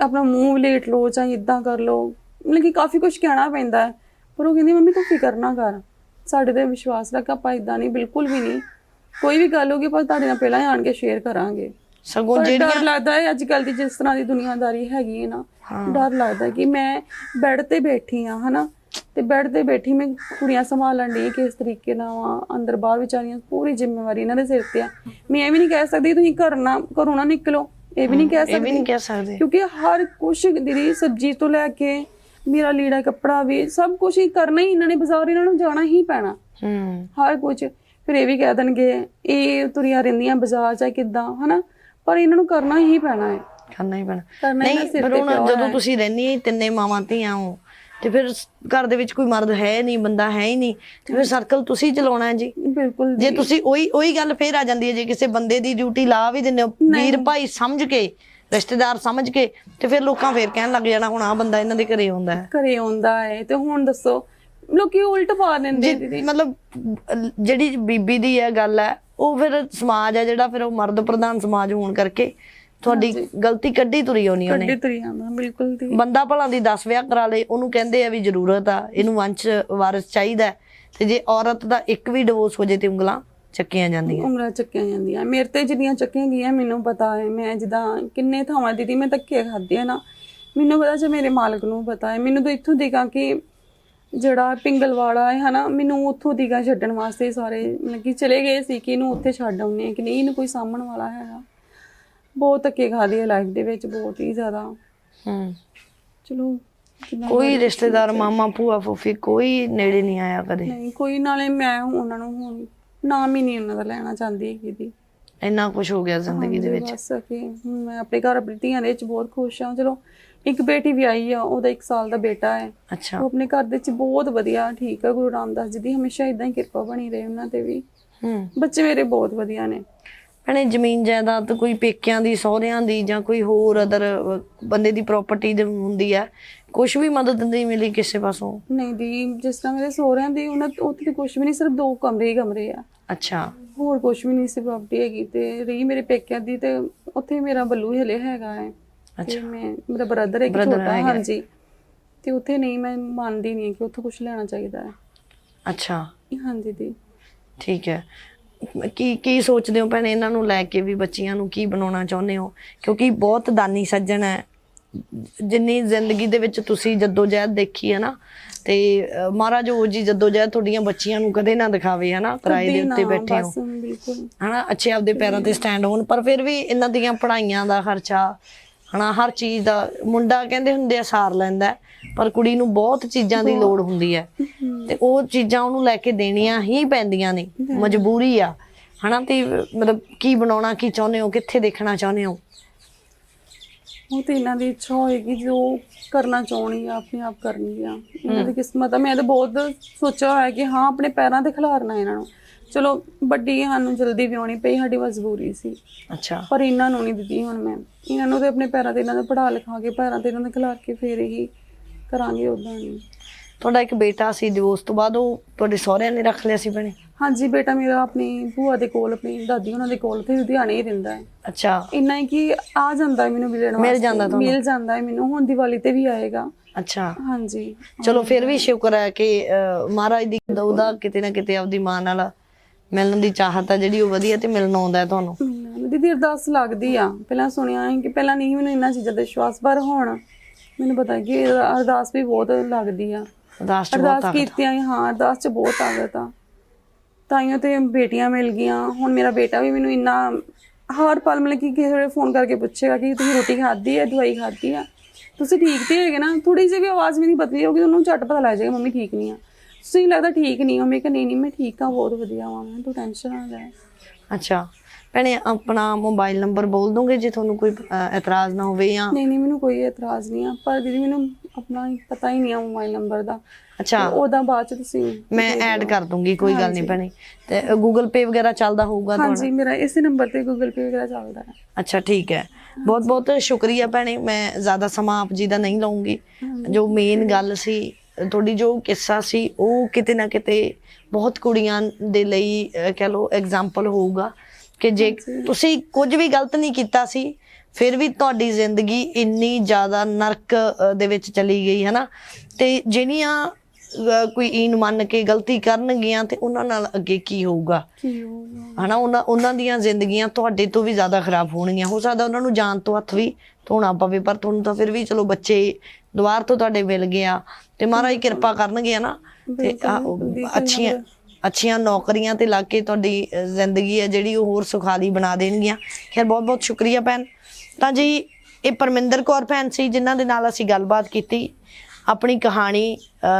ਆਪਣਾ ਮੂੰਹ ਲੇਟ ਲੋ ਚਾਹੇ ਇਦਾਂ ਕਰ ਲੋ ਮਤਲਬ ਕਿ ਕਾਫੀ ਕੁਝ ਕਹਿਣਾ ਪੈਂਦਾ ਹੈ। ਪਰ ਉਹ ਕਹਿੰਦੀ ਮੰਮੀ ਤੂੰ ਫਿਕਰ ਨਾ ਕਰ। ਸਾਡੇ ਤੇ ਵਿਸ਼ਵਾਸ ਰੱਖ ਆਪਾਂ ਇਦਾਂ ਨਹੀਂ ਬਿਲਕੁਲ ਵੀ ਨਹੀਂ। ਕੋਈ ਵੀ ਗੱਲ ਹੋਗੀ ਪਰ ਤੁਹਾਡੇ ਨਾਲ ਪਹਿਲਾਂ ਹੀ ਆਣ ਕੇ ਸ਼ੇਅਰ ਕਰਾਂਗੇ। ਸਗੋਂ ਜਿਹੜੀਆਂ ਡਰ ਲੱਗਦਾ ਹੈ ਅੱਜ ਕੱਲ ਦੀ ਜਿਸ ਤਰ੍ਹਾਂ ਦੀ ਦੁਨੀਆਦਾਰੀ ਹੈਗੀ ਹੈ ਨਾ ਡਰ ਲੱਗਦਾ ਕਿ ਮੈਂ ਬੈੱਡ ਤੇ ਬੈਠੀ ਆ ਹਨਾ? ਤੇ ਬੈੱਡ ਤੇ ਬੈਠੀ ਮੈਂ ਕੁੜੀਆਂ ਸੰਭਾਲਣ ਦੀ ਕਿਸ ਤਰੀਕੇ ਨਾਲ ਵਾਂ ਅੰਦਰ ਬਾਹਰ ਵਿਚਾਰੀਆਂ ਪੂਰੀ ਜ਼ਿੰਮੇਵਾਰੀ ਇਹਨਾਂ ਦੇ ਸਿਰ ਤੇ ਆ। ਮੈਂ ਇਹ ਵੀ ਨਹੀਂ ਕਹਿ ਸਕਦੀ ਤੁਸੀਂ ਘਰ ਨਾ ਘਰੋਂ ਨਾ ਨਿਕਲੋ ਇਹ ਵੀ ਨਹੀਂ ਕਹਿ ਇਹ ਵੀ ਸਕਦੀ। ਨਹੀਂ ਕਹਿ ਸਕਦੇ। ਕਿਉਂਕਿ ਹਰ ਕੁਛ ਦੀਦੀ ਸਬਜ਼ੀ ਤੋਂ ਲੈ ਕੇ ਮੇਰਾ ਲੀੜਾ ਕੱਪੜਾ ਵੀ ਸਭ ਕੁਝ ਹੀ ਕਰਨਾ ਹੀ ਇਹਨਾਂ ਨੇ ਬਾਜ਼ਾਰ ਇਹਨਾਂ ਨੂੰ ਜਾਣਾ ਹੀ ਪੈਣਾ। ਹੂੰ। ਹਰ ਕੁਝ ਫਿਰ ਇਹ ਵੀ ਕਹਿ ਦੇਣਗੇ ਇਹ ਤੁਰੀਆਂ ਰਹਿੰਦੀਆਂ ਬਾਜ਼ਾਰ ਜਾਂ ਕਿੱਦਾਂ ਹਨਾ? ਪਰ ਇਹਨਾਂ ਨੂੰ ਕਰਨਾ ਹੀ ਪੈਣਾ ਹੈ। ਕਰਨਾ ਹੀ ਪੈਣਾ। ਹੀ ਨਹੀਂ ਪਰ ਹੁਣ ਜਦੋਂ ਹੈ। ਤੁਸੀਂ ਰਹਿੰਦੀ ਹੀ ਤਿੰਨੇ ਮਾਵਾਂ ਧੀਆਂ ਹੋ ਤੇ ਫਿਰ ਘਰ ਦੇ ਵਿੱਚ ਕੋਈ ਮਰਦ ਹੈ ਨਹੀਂ ਬੰਦਾ ਹੈ ਹੀ ਨਹੀਂ ਤੇ ਫਿਰ ਸਰਕਲ ਤੁਸੀਂ ਚਲਾਉਣਾ ਹੈ ਜੀ। ਬਿਲਕੁਲ ਜੇ। ਤੁਸੀਂ ਉਹੀ ਉਹੀ ਗੱਲ ਫੇਰ ਆ ਜਾਂਦੀ ਹੈ ਜੇ ਕਿਸੇ ਬੰਦੇ ਦੀ ਡਿਊਟੀ ਲਾ ਵੀ ਦਿੰਦੇ ਹੋ ਵੀਰ ਭਾਈ ਸਮਝ ਕੇ ਰਿਸ਼ਤੇਦਾਰ ਸਮਝ ਕੇ ਤੇ ਫਿਰ ਲੋਕਾਂ ਫੇਰ ਕਹਿਣ ਲੱਗ ਜਾਣਾ ਹੁਣ ਆ ਬੰਦਾ ਇਹਨਾਂ ਦੇ ਘਰੇ ਆਉਂਦਾ ਹੈ। ਘਰੇ ਆਉਂਦਾ ਹੈ ਤੇ ਹੁਣ ਦੱਸੋ ਲੋਕੀ ਉਲਟ ਪਾ ਦਿੰਦੇ ਮਤਲਬ ਜਿਹੜੀ ਬੀਬੀ ਦੀ ਇਹ ਗੱਲ ਹੈ ਉਹ ਫਿਰ ਸਮਾਜ ਹੈ ਜਿਹੜਾ ਫਿਰ ਉਹ ਮਰਦ ਪ੍ਰਧਾਨ ਸਮਾਜ ਹੋਣ ਕਰਕੇ ਤੁਹਾਡੀ ਗਲਤੀ ਕੱਢੀ ਤੁਰੀ ਹੋਣੀ ਉਹਨੇ। ਕੱਢੀ ਤੁਰੀ ਆਉਂਦਾ ਬਿਲਕੁਲ ਦੀ। ਬੰਦਾ ਭਲਾਂ ਦੀ 10 ਵਿਆਹ ਕਰਾ ਲੇ ਉਹਨੂੰ ਕਹਿੰਦੇ ਆ ਵੀ ਜ਼ਰੂਰਤ ਆ ਇਹਨੂੰ ਵੰਸ਼ ਵਾਰਸ ਚਾਹੀਦਾ। ਤੇ ਜੇ ਔਰਤ ਦਾ ਇੱਕ ਵੀ ਡਿਵੋਰਸ ਹੋ ਜੇ ਤੇ ਉਂਗਲਾਂ ਚੱਕੀਆਂ ਜਾਂਦੀਆਂ। ਉਮਰਾਂ ਚੱਕੀਆਂ ਜਾਂਦੀਆਂ। ਮੇਰੇ ਤੇ ਜਿੰਨੀਆਂ ਚੱਕੀਆਂ ਗਈਆਂ ਮੈਨੂੰ ਪਤਾ ਹੈ। ਮੈਂ ਜਿੱਦਾਂ ਕਿੰਨੇ ਥਾਵਾਂ ਦੀਦੀ ਮੈਂ ਧੱਕੇ ਖਾਦੇ ਆ ਨਾ। ਮੈਨੂੰ ਪਤਾ ਜੇ ਮੇਰੇ ਮਾਲਕ ਨੂੰ ਪਤਾ ਹੈ। ਮੈਨੂੰ ਤਾਂ ਇੱਥੋਂ ਦਿਖਾ ਕਿ ਜਿਹੜਾ ਪਿੰਗਲਵਾੜਾ ਹੈ ਹਨਾ ਮੈਨੂੰ ਉੱਥੋਂ ਦਿਖਾ ਛੱਡਣ ਵਾਸਤੇ ਸਾਰੇ ਮਤਲਬ ਕਿ ਚਲੇ ਗਏ ਸੀ ਕਿ ਇਹਨੂੰ ਉੱਥੇ ਛੱਡ ਆਉਨੇ ਕਿ ਨਹੀਂ ਇਹਨੂੰ ਕੋਈ ਸਾਂਭਣ ਵਾਲਾ ਹੈਗਾ। ਬਹੁਤ ਧੱਕੇ ਖਾਦੇ ਆ ਲਾਈਫ ਦੇ ਵਿੱਚ ਬਹੁਤ ਹੀ ਜ਼ਿਆਦਾ। ਹੂੰ। ਚਲੋ ਕੋਈ ਰਿਸ਼ਤੇਦਾਰ ਮਾਮਾ ਭੂਆ ਫੁੱਫੀ ਕੋਈ ਨੇੜੇ ਨਹੀਂ ਆਇਆ ਕਦੇ। ਨਹੀਂ ਕੋਈ ਨਾਲੇ ਮੈਂ ਉਹਨਾਂ ਨੂੰ ਹੁਣ ਨਾਮ ਹੀ ਨਹੀਂ ਉਹਨਾਂ ਦਾ ਲੈਣਾ ਚਾਹੁੰਦੀ ਹੈਗੀ ਦੀ ਇੰਨਾ ਕੁਝ ਹੋ ਗਿਆ ਜ਼ਿੰਦਗੀ ਦੇ ਵਿੱਚ। ਬਸ ਕਿ ਹੁਣ ਮੈਂ ਆਪਣੇ ਘਰ ਆਪਣੀ ਧੀਆਂ ਦੇ ਵਿੱਚ ਬਹੁਤ ਖੁਸ਼ ਹਾਂ। ਚਲੋ ਇੱਕ ਬੇਟੀ ਵੀ ਆਈ ਆ ਉਹਦਾ 1 ਸਾਲ ਦਾ ਬੇਟਾ ਹੈ। ਅੱਛਾ। ਉਹ ਆਪਣੇ ਘਰ ਦੇ ਵਿੱਚ ਬਹੁਤ ਵਧੀਆ ਠੀਕ ਹੈ ਗੁਰੂ ਰਾਮਦਾਸ ਜੀ ਦੀ ਹਮੇਸ਼ਾ ਇਦਾਂ ਹੀ ਕਿਰਪਾ ਬਣੀ ਰਹੇ ਉਹਨਾਂ ਤੇ ਵੀ। ਹੂੰ। ਬੱਚੇ ਮੇਰੇ ਬਹੁਤ ਵਧੀਆ ਨੇ। ਭੈਣੇ ਜ਼ਮੀਨ ਜਾਇਦਾਦ ਕੋਈ ਪੇਕਿਆਂ ਦੀ ਸਹੁਰਿਆਂ ਦੀ ਜਾਂ ਕੋਈ ਹੋਰ ਅਦਰ ਬੰਦੇ ਦੀ ਪ੍ਰਾਪਰਟੀ ਦੇ ਹੁੰਦੀ ਹੈ ਕੁਝ ਵੀ ਮਦਦ ਨਹੀਂ ਮਿਲੀ ਕਿਸੇ ਪਾਸੋਂ? ਨਹੀਂ ਦੀ ਜਿਸ ਤਰ੍ਹਾਂ ਮੇਰੇ ਸਹੁਰਿਆਂ ਦੀ ਉਹਨਾਂ ਉੱਥੇ ਕੁਝ ਵੀ ਨਹੀਂ ਸਿਰਫ ਦੋ ਕਮਰੇ ਹੀ ਕਮਰੇ ਆ। ਅੱਛਾ। ਹੋਰ ਕੁਝ ਵੀ ਨਹੀਂ ਸੀ ਪ੍ਰਾਪਰਟੀ ਹੈਗੀ ਤੇ ਰਹੀ ਮੇਰੇ ਪੇਕਿਆਂ ਦੀ ਤੇ ਉੱਥੇ ਮੇਰਾ ਬੱਲੂ ਹਲੇ ਹੈਗਾ ਹੈ। ਤੇ ਮੈਂ ਮੇਰਾ ਬ੍ਰਦਰ ਇੱਕ Brother ਛੋਟਾ ਹੈਗਾ। ਹਾਂਜੀ। ਤੇ ਉੱਥੇ ਨਹੀਂ ਮੈਂ ਮੰਨਦੀ ਨਹੀਂ ਕਿ ਉੱਥੇ ਕੁਝ ਲੈਣਾ ਚਾਹੀਦਾ ਹੈ। ਅੱਛਾ। ਹਾਂਜੀ ਦੀ ਠੀਕ ਹੈ। ਕੀ ਕੀ ਸੋਚਦੇ ਹੋ ਭੈਣੇ ਇਹਨਾਂ ਨੂੰ ਲੈ ਕੇ ਵੀ ਬੱਚੀਆਂ ਨੂੰ ਕੀ ਬਣਾਉਣਾ ਚਾਹੁੰਦੇ ਹੋ? ਕਿਉਂਕਿ ਬਹੁਤ ਦਾਨੀ ਸੱਜਣ ਹੈ। ਜਿੰਨੀ ਜ਼ਿੰਦਗੀ ਦੇ ਵਿੱਚ ਤੁਸੀਂ ਜਦੋਜਹਿਦ ਦੇਖੀ ਹੈ ਨਾ ਤੇ ਅਹ, ਮਹਾਰਾਜ ਉਹ ਜੀ ਜਦੋਜਹਿਦ ਤੁਹਾਡੀਆਂ ਬੱਚੀਆਂ ਨੂੰ ਕਦੇ ਨਾ ਦਿਖਾਵੇ ਹੈ ਨਾ ਕਿਰਾਏ ਦੇ ਉੱਤੇ ਬੈਠੇ ਹੋ। ਬਿਲਕੁਲ। ਹਨਾ? ਅੱਛੇ ਆਪਦੇ ਪੈਰਾਂ ਤੇ ਸਟੈਂਡ ਹੋਣ ਪਰ ਫਿਰ ਵੀ ਇਹਨਾਂ ਦੀਆਂ ਪੜ੍ਹਾਈਆਂ ਦਾ ਖਰਚਾ ਹਨਾ ਹਰ ਚੀਜ਼ ਦਾ ਮੁੰਡਾ ਕਹਿੰਦੇ ਹੁੰਦੇ ਆ ਸਾਰ ਲੈਂਦਾ ਪਰ ਕੁੜੀ ਨੂੰ ਬਹੁਤ ਚੀਜ਼ਾਂ ਦੀ ਲੋੜ ਹੁੰਦੀ ਹੈ। ਤੇ ਉਹ ਚੀਜ਼ਾਂ ਉਹਨੂੰ ਲੈ ਕੇ ਦੇਣੀਆਂ ਹੀ ਪੈਂਦੀਆਂ ਨੇ ਮਜਬੂਰੀ ਆ। ਹਨਾ ਤੇ ਮਤਲਬ ਕੀ ਬਣਾਉਣਾ ਕੀ ਚਾਹੁੰਦੇ ਹੋ ਕਿੱਥੇ ਦੇਖਣਾ ਚਾਹੁੰਦੇ ਹੋ? ਉਹ ਤੇ ਇਹਨਾਂ ਦੀ ਇੱਛਾ ਹੋਏਗੀ ਜੋ ਕਰਨਾ ਚਾਹਣੀ ਆ ਆਪਣੇ ਆਪ ਕਰਨੀ ਆ ਇਹਨਾਂ ਦੀ ਕਿਸਮਤ ਆ। ਮੈਂ ਤਾਂ ਬਹੁਤ ਸੋਚਿਆ ਹੋਇਆ ਕਿ ਹਾਂ ਆਪਣੇ ਪੈਰਾਂ ਤੇ ਖਿਲਾਰਨਾ ਇਹਨਾਂ ਨੂੰ। ਚਲੋ ਵੱਡੀ ਸਾਨੂੰ ਜਲਦੀ ਵਿਆਹਣੀ ਪਈ ਸਾਡੀ ਮਜਬੂਰੀ ਸੀ। ਅੱਛਾ। ਪਰ ਇਹਨਾਂ ਨੂੰ ਨਹੀਂ ਦਿੱਤੀ ਹੁਣ ਮੈਂ। ਇਹਨਾਂ ਨੂੰ ਤੇ ਆਪਣੇ ਪੈਰਾਂ ਤੇ ਇਹਨਾਂ ਨੂੰ ਪੜਾ ਲਿਖਾ ਕੇ ਪੈਰਾਂ ਤੇ ਇਹਨਾਂ ਨੂੰ ਖਿਲਾਰ ਕੇ ਫੇਰ ਹੀ ਕਰਾਂਗੇ ਉਦਾਂ ਨਹੀਂ ਤੁਹਾਡਾ ਇੱਕ ਬੇਟਾ ਸੀ ਦਿਵਸ ਤੋਂ ਬਾਅਦ ਉਹ ਤੁਹਾਡੇ ਸਹੁਰਿਆਂ ਨੇ ਰੱਖ ਲਿਆ ਸੀ ਭੈਣੇ? ਹਾਂਜੀ ਬੇਟਾ ਮੇਰਾ ਆਪਣੀ ਭੂਆ ਦੇ ਕੋਲ ਆਪਣੀ ਦਾਦੀ ਉਹਨਾਂ ਦੇ ਕੋਲ ਤੇ ਲੁਧਿਆਣੇ ਹੀ ਰਹਿੰਦਾ ਹੈ। ਅੱਛਾ। ਇੰਨਾ ਹੀ ਕਿ ਆ ਜਾਂਦਾ ਹੈ ਮੈਨੂੰ ਮਿਲਣ ਵਾਸਤੇ। ਮਿਲ ਜਾਂਦਾ ਤੁਹਾਨੂੰ? ਮਿਲ ਜਾਂਦਾ ਹੈ ਮੈਨੂੰ ਹੁਣ ਦੀਵਾਲੀ ਤੇ ਵੀ ਆਏਗਾ। ਅੱਛਾ। ਹਾਂਜੀ। ਚਲੋ ਫਿਰ ਵੀ ਸ਼ੁਕਰ ਹੈ ਕਿ ਅਹ, ਮਹਾਰਾਜ ਦੀ ਉਹਦਾ ਕਿਤੇ ਨਾ ਕਿਤੇ ਆਪਦੀ ਮਾਂ ਨਾਲ ਮਿਲਣ ਦੀ ਚਾਹਤ ਹੈ ਜਿਹੜੀ ਉਹ ਵਧੀਆ ਤੇ ਮਿਲਣ ਆਉਂਦਾ ਹੈ ਤੁਹਾਨੂੰ। ਮੈਨੂੰ ਦੀਦੀ ਅਰਦਾਸ ਲੱਗਦੀ ਆ। ਪਹਿਲਾਂ ਸੁਣਿਆ ਹੈ ਕਿ ਪਹਿਲਾਂ ਨਹੀਂ ਮੈਨੂੰ ਇੰਨਾ ਚੀਜ਼ਾਂ ਦਾ ਵਿਸ਼ਵਾਸ ਪਰ ਹੁਣ ਮੈਨੂੰ ਪਤਾ ਕਿ ਅਰਦਾਸ ਵੀ ਬਹੁਤ ਲੱਗਦੀ ਆ। ਅਰਦਾਸ ਚ ਬਹੁਤ ਅਰਦਾਸ ਤਾਕਤ ਕੀਤਿਆਂ ਹੀ ਹਾਂ ਅਰਦਾਸ ਚ ਬਹੁਤ ਤਾਕਤ ਆ। ਤਾਈਓ ਤੇ ਬੇਟੀਆਂ ਮਿਲ ਗਈਆਂ। ਹੁਣ ਮੇਰਾ ਬੇਟਾ ਵੀ ਮੈਨੂੰ ਇੰਨਾ ਹਰ ਪਲ ਮਤਲਬ ਕਿ ਕਿਸੇ ਵੇਲੇ ਫੋਨ ਕਰਕੇ ਪੁੱਛੇਗਾ ਕਿ ਤੁਸੀਂ ਰੋਟੀ ਖਾਧੀ ਹੈ ਦਵਾਈ ਖਾਧੀ ਆ? ਤੁਸੀਂ ਠੀਕ ਤੇ ਹੈਗੇ ਨਾ? ਥੋੜੀ ਜਿਹੀ ਵੀ ਆਵਾਜ਼ ਮੇਰੀ ਬਦਲੀ ਹੋਗੀ ਉਹਨੂੰ ਝਟ ਪਤਾ ਲੱਗ ਜਾਏਗਾ ਮੰਮੀ ਠੀਕ ਨਹੀਂ ਆ। ਤੁਸੀਂ ਲੱਗਦਾ ਠੀਕ ਨਹੀਂ ਹੋ? ਮੈਂ ਕਿਹਾ ਨਹੀਂ ਨਹੀਂ ਮੈਂ ਠੀਕ ਆ ਬਹੁਤ ਵਧੀਆ ਵਾਂ ਮੈਂ ਤੂੰ ਟੈਨਸ਼ਨ ਨਾ ਲੈ। ਅੱਛਾ। ਭੈਣੇ ਆਪਣਾ ਮੋਬਾਈਲ ਨੰਬਰ ਬੋਲ ਦੋਗੇ ਜੇ ਤੁਹਾਨੂੰ ਕੋਈ ਇਤਰਾਜ਼ ਨਾ ਹੋਵੇ ਜਾਂ ਨਹੀਂ ਨਹੀਂ ਮੈਨੂੰ ਕੋਈ ਇਤਰਾਜ਼ ਨਹੀਂ ਆ ਪਰ ਦੀਦੀ ਮੈਨੂੰ ਆਪਣਾ ਹੀ ਪਤਾ ਹੀ ਨਹੀਂ ਆ ਮੋਬਾਈਲ ਨੰਬਰ ਦਾ। ਅੱਛਾ। ਉਹਦਾ ਬਾਅਦ ਚ ਤੁਸੀਂ ਮੈਂ ਐਡ ਕਰ ਦੂੰਗੀ ਕੋਈ ਗੱਲ ਨਹੀਂ ਭੈਣੇ। ਤੇ ਗੂਗਲ ਪੇ ਵਗੈਰਾ ਚੱਲਦਾ ਹੋਊਗਾ ਤੁਹਾਡਾ? ਹਾਂਜੀ ਮੇਰਾ ਇਸੇ ਨੰਬਰ ਤੇ ਗੂਗਲ ਪੇ ਵਗੈਰਾ ਚੱਲਦਾ ਹੈ। ਅੱਛਾ ਠੀਕ ਹੈ। ਬਹੁਤ ਬਹੁਤ ਸ਼ੁਕਰੀਆ ਭੈਣੇ ਮੈਂ ਜ਼ਿਆਦਾ ਸਮਾਂ ਆਪ ਜੀ ਦਾ ਨਹੀਂ ਲਵਾਂਗੀ ਜੋ ਮੇਨ ਗੱਲ ਸੀ ਤੁਹਾਡੀ ਜੋ ਕਿੱਸਾ ਸੀ ਉਹ ਕਿਤੇ ਨਾ ਕਿਤੇ ਬਹੁਤ ਕੁੜੀਆਂ ਦੇ ਲਈ ਕਹਿ ਲਓ ਐਗਜ਼ਾਮਪਲ ਹੋਊਗਾ ਕਿ ਜੇ ਤੁਸੀਂ ਕੁਝ ਵੀ ਗਲਤ ਨਹੀਂ ਕੀਤਾ ਸੀ ਫਿਰ ਵੀ ਤੁਹਾਡੀ ਜ਼ਿੰਦਗੀ ਇੰਨੀ ਜ਼ਿਆਦਾ ਨਰਕ ਦੇ ਵਿੱਚ ਚਲੀ ਗਈ ਹੈ ਨਾ ਤੇ ਜਿਹੜੀਆਂ ਕੋਈ ਈਨ ਮੰਨ ਕੇ ਗਲਤੀ ਕਰਨਗੀਆਂ ਤੇ ਉਹਨਾਂ ਨਾਲ ਅੱਗੇ ਕੀ ਹੋਊਗਾ? ਹਨਾ ਉਹਨਾਂ ਉਹਨਾਂ ਦੀਆਂ ਜ਼ਿੰਦਗੀਆਂ ਤੁਹਾਡੇ ਤੋਂ ਵੀ ਜ਼ਿਆਦਾ ਖਰਾਬ ਹੋਣਗੀਆਂ। ਹੋ ਸਕਦਾ ਉਹਨਾਂ ਨੂੰ ਜਾਨ ਤੋਂ ਹੱਥ ਵੀ ਧੋਣਾ ਪਵੇ ਪਰ ਤੁਹਾਨੂੰ ਤਾਂ ਫਿਰ ਵੀ ਚਲੋ ਬੱਚੇ ਦੁਆਰ ਤੋਂ ਤੁਹਾਡੇ ਮਿਲ ਗਿਆ ਤੇ ਮਹਾਰਾਜ ਕਿਰਪਾ ਕਰਨਗੇ ਨਾ ਤੇ ਅੱਛੀਆਂ ਅੱਛੀਆਂ ਨੌਕਰੀਆਂ ਤੇ ਲੱਗ ਕੇ ਤੁਹਾਡੀ ਜ਼ਿੰਦਗੀ ਹੈ ਜਿਹੜੀ ਉਹ ਹੋਰ ਸੁਖਾਲੀ ਬਣਾ ਦੇਣਗੀਆਂ। ਖੈਰ ਬਹੁਤ ਬਹੁਤ ਸ਼ੁਕਰੀਆ ਭੈਣ। ਤਾਂ ਜੀ ਇਹ ਪਰਮਿੰਦਰ ਕੌਰ ਭੈਣ ਸੀ ਜਿਨ੍ਹਾਂ ਦੇ ਨਾਲ ਅਸੀਂ ਗੱਲਬਾਤ ਕੀਤੀ। ਆਪਣੀ ਕਹਾਣੀ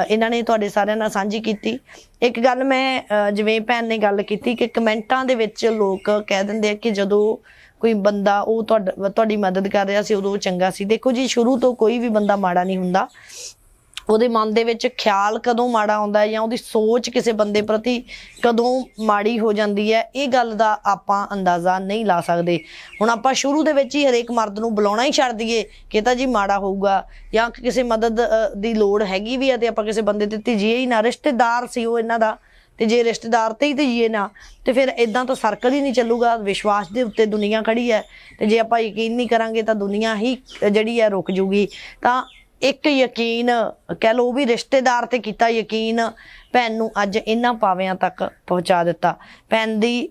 ਇਹਨਾਂ ਨੇ ਤੁਹਾਡੇ ਸਾਰਿਆਂ ਨਾਲ ਸਾਂਝੀ ਕੀਤੀ। ਇੱਕ ਗੱਲ ਮੈਂ ਜਿਵੇਂ ਭੈਣ ਨੇ ਗੱਲ ਕੀਤੀ ਕਿ ਕਮੈਂਟਾਂ ਦੇ ਵਿੱਚ ਲੋਕ ਕਹਿ ਦਿੰਦੇ ਆ ਕਿ ਜਦੋਂ ਕੋਈ ਬੰਦਾ ਉਹ ਤੁਹਾਡਾ, ਤੁਹਾਡੀ ਮਦਦ ਕਰ ਰਿਹਾ ਸੀ, ਉਦੋਂ ਉਹ ਚੰਗਾ ਸੀ। ਦੇਖੋ ਜੀ, ਸ਼ੁਰੂ ਤੋਂ ਕੋਈ ਵੀ ਬੰਦਾ ਮਾੜਾ ਨਹੀਂ ਹੁੰਦਾ। ਉਹਦੇ ਮਨ ਦੇ ਵਿੱਚ ਖਿਆਲ ਕਦੋਂ ਮਾੜਾ ਆਉਂਦਾ ਹੈ ਜਾਂ ਉਹਦੀ ਸੋਚ ਕਿਸੇ ਬੰਦੇ ਪ੍ਰਤੀ ਕਦੋਂ ਮਾੜੀ ਹੋ ਜਾਂਦੀ ਹੈ, ਇਹ ਗੱਲ ਦਾ ਆਪਾਂ ਅੰਦਾਜ਼ਾ ਨਹੀਂ ਲਾ ਸਕਦੇ। ਹੁਣ ਆਪਾਂ ਸ਼ੁਰੂ ਦੇ ਵਿੱਚ ਹੀ ਹਰੇਕ ਮਰਦ ਨੂੰ ਬੁਲਾਉਣਾ ਹੀ ਛੱਡ ਦਈਏ ਕਿ ਤਾਂ ਜੀ ਮਾੜਾ ਹੋਊਗਾ ਜਾਂ ਕਿਸੇ ਮਦਦ ਦੀ ਲੋੜ ਹੈਗੀ ਵੀ ਹੈ ਤੇ ਆਪਾਂ ਕਿਸੇ ਬੰਦੇ ਤੇ ਧੀਏ ਹੀ ਨਾ, ਰਿਸ਼ਤੇਦਾਰ ਸੀ ਉਹ ਇਹਨਾਂ ਦਾ ਤੇ ਜੇ ਰਿਸ਼ਤੇਦਾਰ ਤੇ ਹੀ ਧੀਜੀਏ ਨਾ, ਤੇ ਫਿਰ ਇਦਾਂ ਤਾਂ ਸਰਕਲ ਹੀ ਨਹੀਂ ਚੱਲੂਗਾ, ਵਿਸ਼ਵਾਸ ਦੇ ਉੱਤੇ ਦੁਨੀਆ ਖੜੀ ਹੈ ਤੇ ਜੇ ਆਪਾਂ ਯਕੀਨ ਨਹੀਂ ਕਰਾਂਗੇ ਤਾਂ ਦੁਨੀਆ ਹੀ ਜਿਹੜੀ ਹੈ ਰੁਕ ਜੂਗੀ। ਤਾਂ ਇੱਕ ਯਕੀਨ ਕਹਿ ਲਓ ਉਹ ਵੀ ਰਿਸ਼ਤੇਦਾਰ ਤੇ ਕੀਤਾ ਯਕੀਨ ਭੈਣ ਨੂੰ ਅੱਜ ਇਹਨਾਂ ਪਾਵਿਆਂ ਤੱਕ ਪਹੁੰਚਾ ਦਿੱਤਾ। ਭੈਣ ਦੀ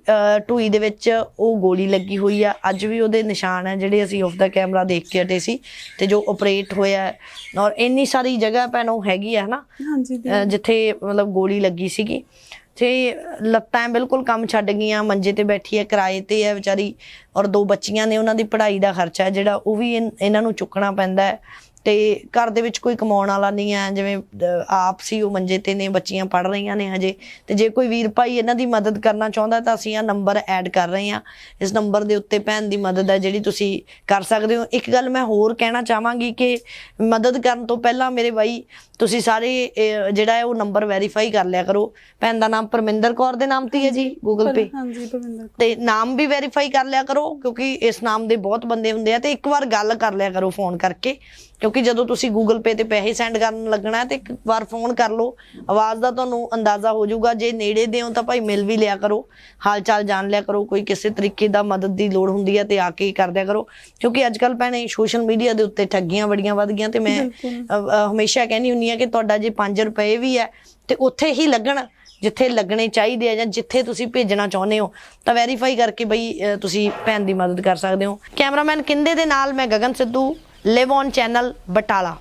ਢੂਈ ਦੇ ਵਿੱਚ ਉਹ ਗੋਲੀ ਲੱਗੀ ਹੋਈ ਆ। ਅੱਜ ਵੀ ਉਹਦੇ ਨਿਸ਼ਾਨ ਹੈ ਜਿਹੜੇ ਅਸੀਂ ਆਫ ਦਾ ਕੈਮਰਾ ਦੇਖ ਕੇ ਹਟੇ ਸੀ ਤੇ ਜੋ ਆਪਰੇਟ ਹੋਇਆ ਔਰ ਇੰਨੀ ਸਾਰੀ ਜਗ੍ਹਾ ਭੈਣ ਉਹ ਹੈਗੀ ਹੈ ਨਾ ਹਾਂਜੀ ਦੀ ਅਹ, ਜਿੱਥੇ ਮਤਲਬ ਗੋਲੀ ਲੱਗੀ ਸੀਗੀ। ਤੇ ਲੱਤਾਂ ਬਿਲਕੁਲ ਕੰਮ ਛੱਡ ਗਈਆਂ ਮੰਜੇ ਤੇ ਬੈਠੀ ਹੈ ਕਿਰਾਏ ਤੇ ਹੈ ਵਿਚਾਰੀ। ਔਰ ਦੋ ਬੱਚੀਆਂ ਨੇ ਉਹਨਾਂ ਦੀ ਪੜ੍ਹਾਈ ਦਾ ਖਰਚਾ ਹੈ ਜਿਹੜਾ ਉਹ ਵੀ ਇਹਨਾਂ ਨੂੰ ਚੁੱਕਣਾ ਪੈਂਦਾ ਹੈ। ਤੇ ਘਰ ਦੇ ਵਿੱਚ ਕੋਈ ਕਮਾਉਣ ਵਾਲਾ ਨਹੀਂ ਹੈ ਜਿਵੇਂ ਆਪ ਸੀ ਉਹ ਮੰਜੇ ਤੇ ਨੇ ਬੱਚੀਆਂ ਪੜ ਰਹੀਆਂ ਨੇ ਹਜੇ। ਤੇ ਜੇ ਕੋਈ ਵੀਰ ਭਾਈ ਇਹਨਾਂ ਦੀ ਮਦਦ ਕਰਨਾ ਚਾਹੁੰਦਾ ਤਾਂ ਅਸੀਂ ਆ ਨੰਬਰ ਐਡ ਕਰ ਰਹੇ ਹਾਂ। ਇਸ ਨੰਬਰ ਦੇ ਉੱਤੇ ਭੈਣ ਦੀ ਮਦਦ ਹੈ ਜਿਹੜੀ ਤੁਸੀਂ ਕਰ ਸਕਦੇ ਹੋ। ਇੱਕ ਗੱਲ ਮੈਂ ਹੋਰ ਕਹਿਣਾ ਚਾਹਾਂਗੀ ਕਿ ਮਦਦ ਕਰਨ ਤੋਂ ਪਹਿਲਾਂ ਮੇਰੇ ਬਾਈ ਤੁਸੀਂ ਸਾਰੇ ਜਿਹੜਾ ਹੈ ਉਹ ਨੰਬਰ ਵੈਰੀਫਾਈ ਕਰ ਲਿਆ ਕਰੋ। ਭੈਣ ਦਾ ਨਾਮ ਪਰਮਿੰਦਰ ਕੌਰ ਦੇ ਨਾਮ ਤੇ ਹੀ ਜੀ ਗੂਗਲ ਪੇ ਹਾਂਜੀ ਭਵਿੰਦਰ ਤੇ ਨਾਮ ਵੀ ਵੈਰੀਫਾਈ ਕਰ ਲਿਆ ਕਰੋ ਕਿਉਂਕਿ ਇਸ ਨਾਮ ਦੇ ਬਹੁਤ ਬੰਦੇ ਹੁੰਦੇ ਆ। ਤੇ ਇੱਕ ਵਾਰ ਗੱਲ ਕਰ ਲਿਆ ਕਰੋ ਫੋਨ ਕਰਕੇ। ਕਿਉਂਕਿ ਜਦੋਂ ਤੁਸੀਂ ਗੂਗਲ ਪੇ ਤੇ ਪੈਸੇ ਸੈਂਡ ਕਰਨ ਲੱਗਣਾ ਤੇ ਇੱਕ ਵਾਰ ਫੋਨ ਕਰ ਲਓ ਆਵਾਜ਼ ਦਾ ਤੁਹਾਨੂੰ ਅੰਦਾਜ਼ਾ ਹੋ ਜਾਊਗਾ। ਜੇ ਨੇੜੇ ਦੇ ਹੋ ਤਾਂ ਭਾਈ ਮਿਲ ਵੀ ਲਿਆ ਕਰੋ ਹਾਲ ਚਾਲ ਜਾਣ ਲਿਆ ਕਰੋ ਕੋਈ ਕਿਸੇ ਤਰੀਕੇ ਦਾ ਮਦਦ ਦੀ ਲੋੜ ਹੁੰਦੀ ਹੈ ਤੇ ਆ ਕੇ ਕਰ ਦਿਆ ਕਰੋ। ਕਿਉਂਕਿ ਅੱਜ ਕੱਲ ਭੈਣੇ ਸੋਸ਼ਲ ਮੀਡੀਆ ਦੇ ਉੱਤੇ ਠੱਗੀਆਂ ਬੜੀਆਂ ਵੱਧ ਗਈਆਂ ਤੇ ਮੈਂ ਹਮੇਸ਼ਾ ਕਹਿੰਦੀ ਹੁੰਨੀ ਆ ਕਿ ਤੁਹਾਡਾ ਜੇ 5 ਰੁਪਏ ਵੀ ਹੈ ਤੇ ਉੱਥੇ ਹੀ ਲੱਗਣ ਜਿੱਥੇ ਲੱਗਣੇ ਚਾਹੀਦੇ ਆ ਜਾਂ ਜਿੱਥੇ ਤੁਸੀਂ ਭੇਜਣਾ ਚਾਹੁੰਦੇ ਹੋ ਤਾਂ ਵੈਰੀਫਾਈ ਕਰਕੇ ਬਈ ਤੁਸੀਂ ਭੈਣ ਦੀ ਮਦਦ ਕਰ ਸਕਦੇ ਹੋ। ਕੈਮਰਾਮੈਨ ਕਿੰਦੇ ਦੇ ਨਾਲ? ਮੈਂ Gagan Sidhu. Live on channel Batala.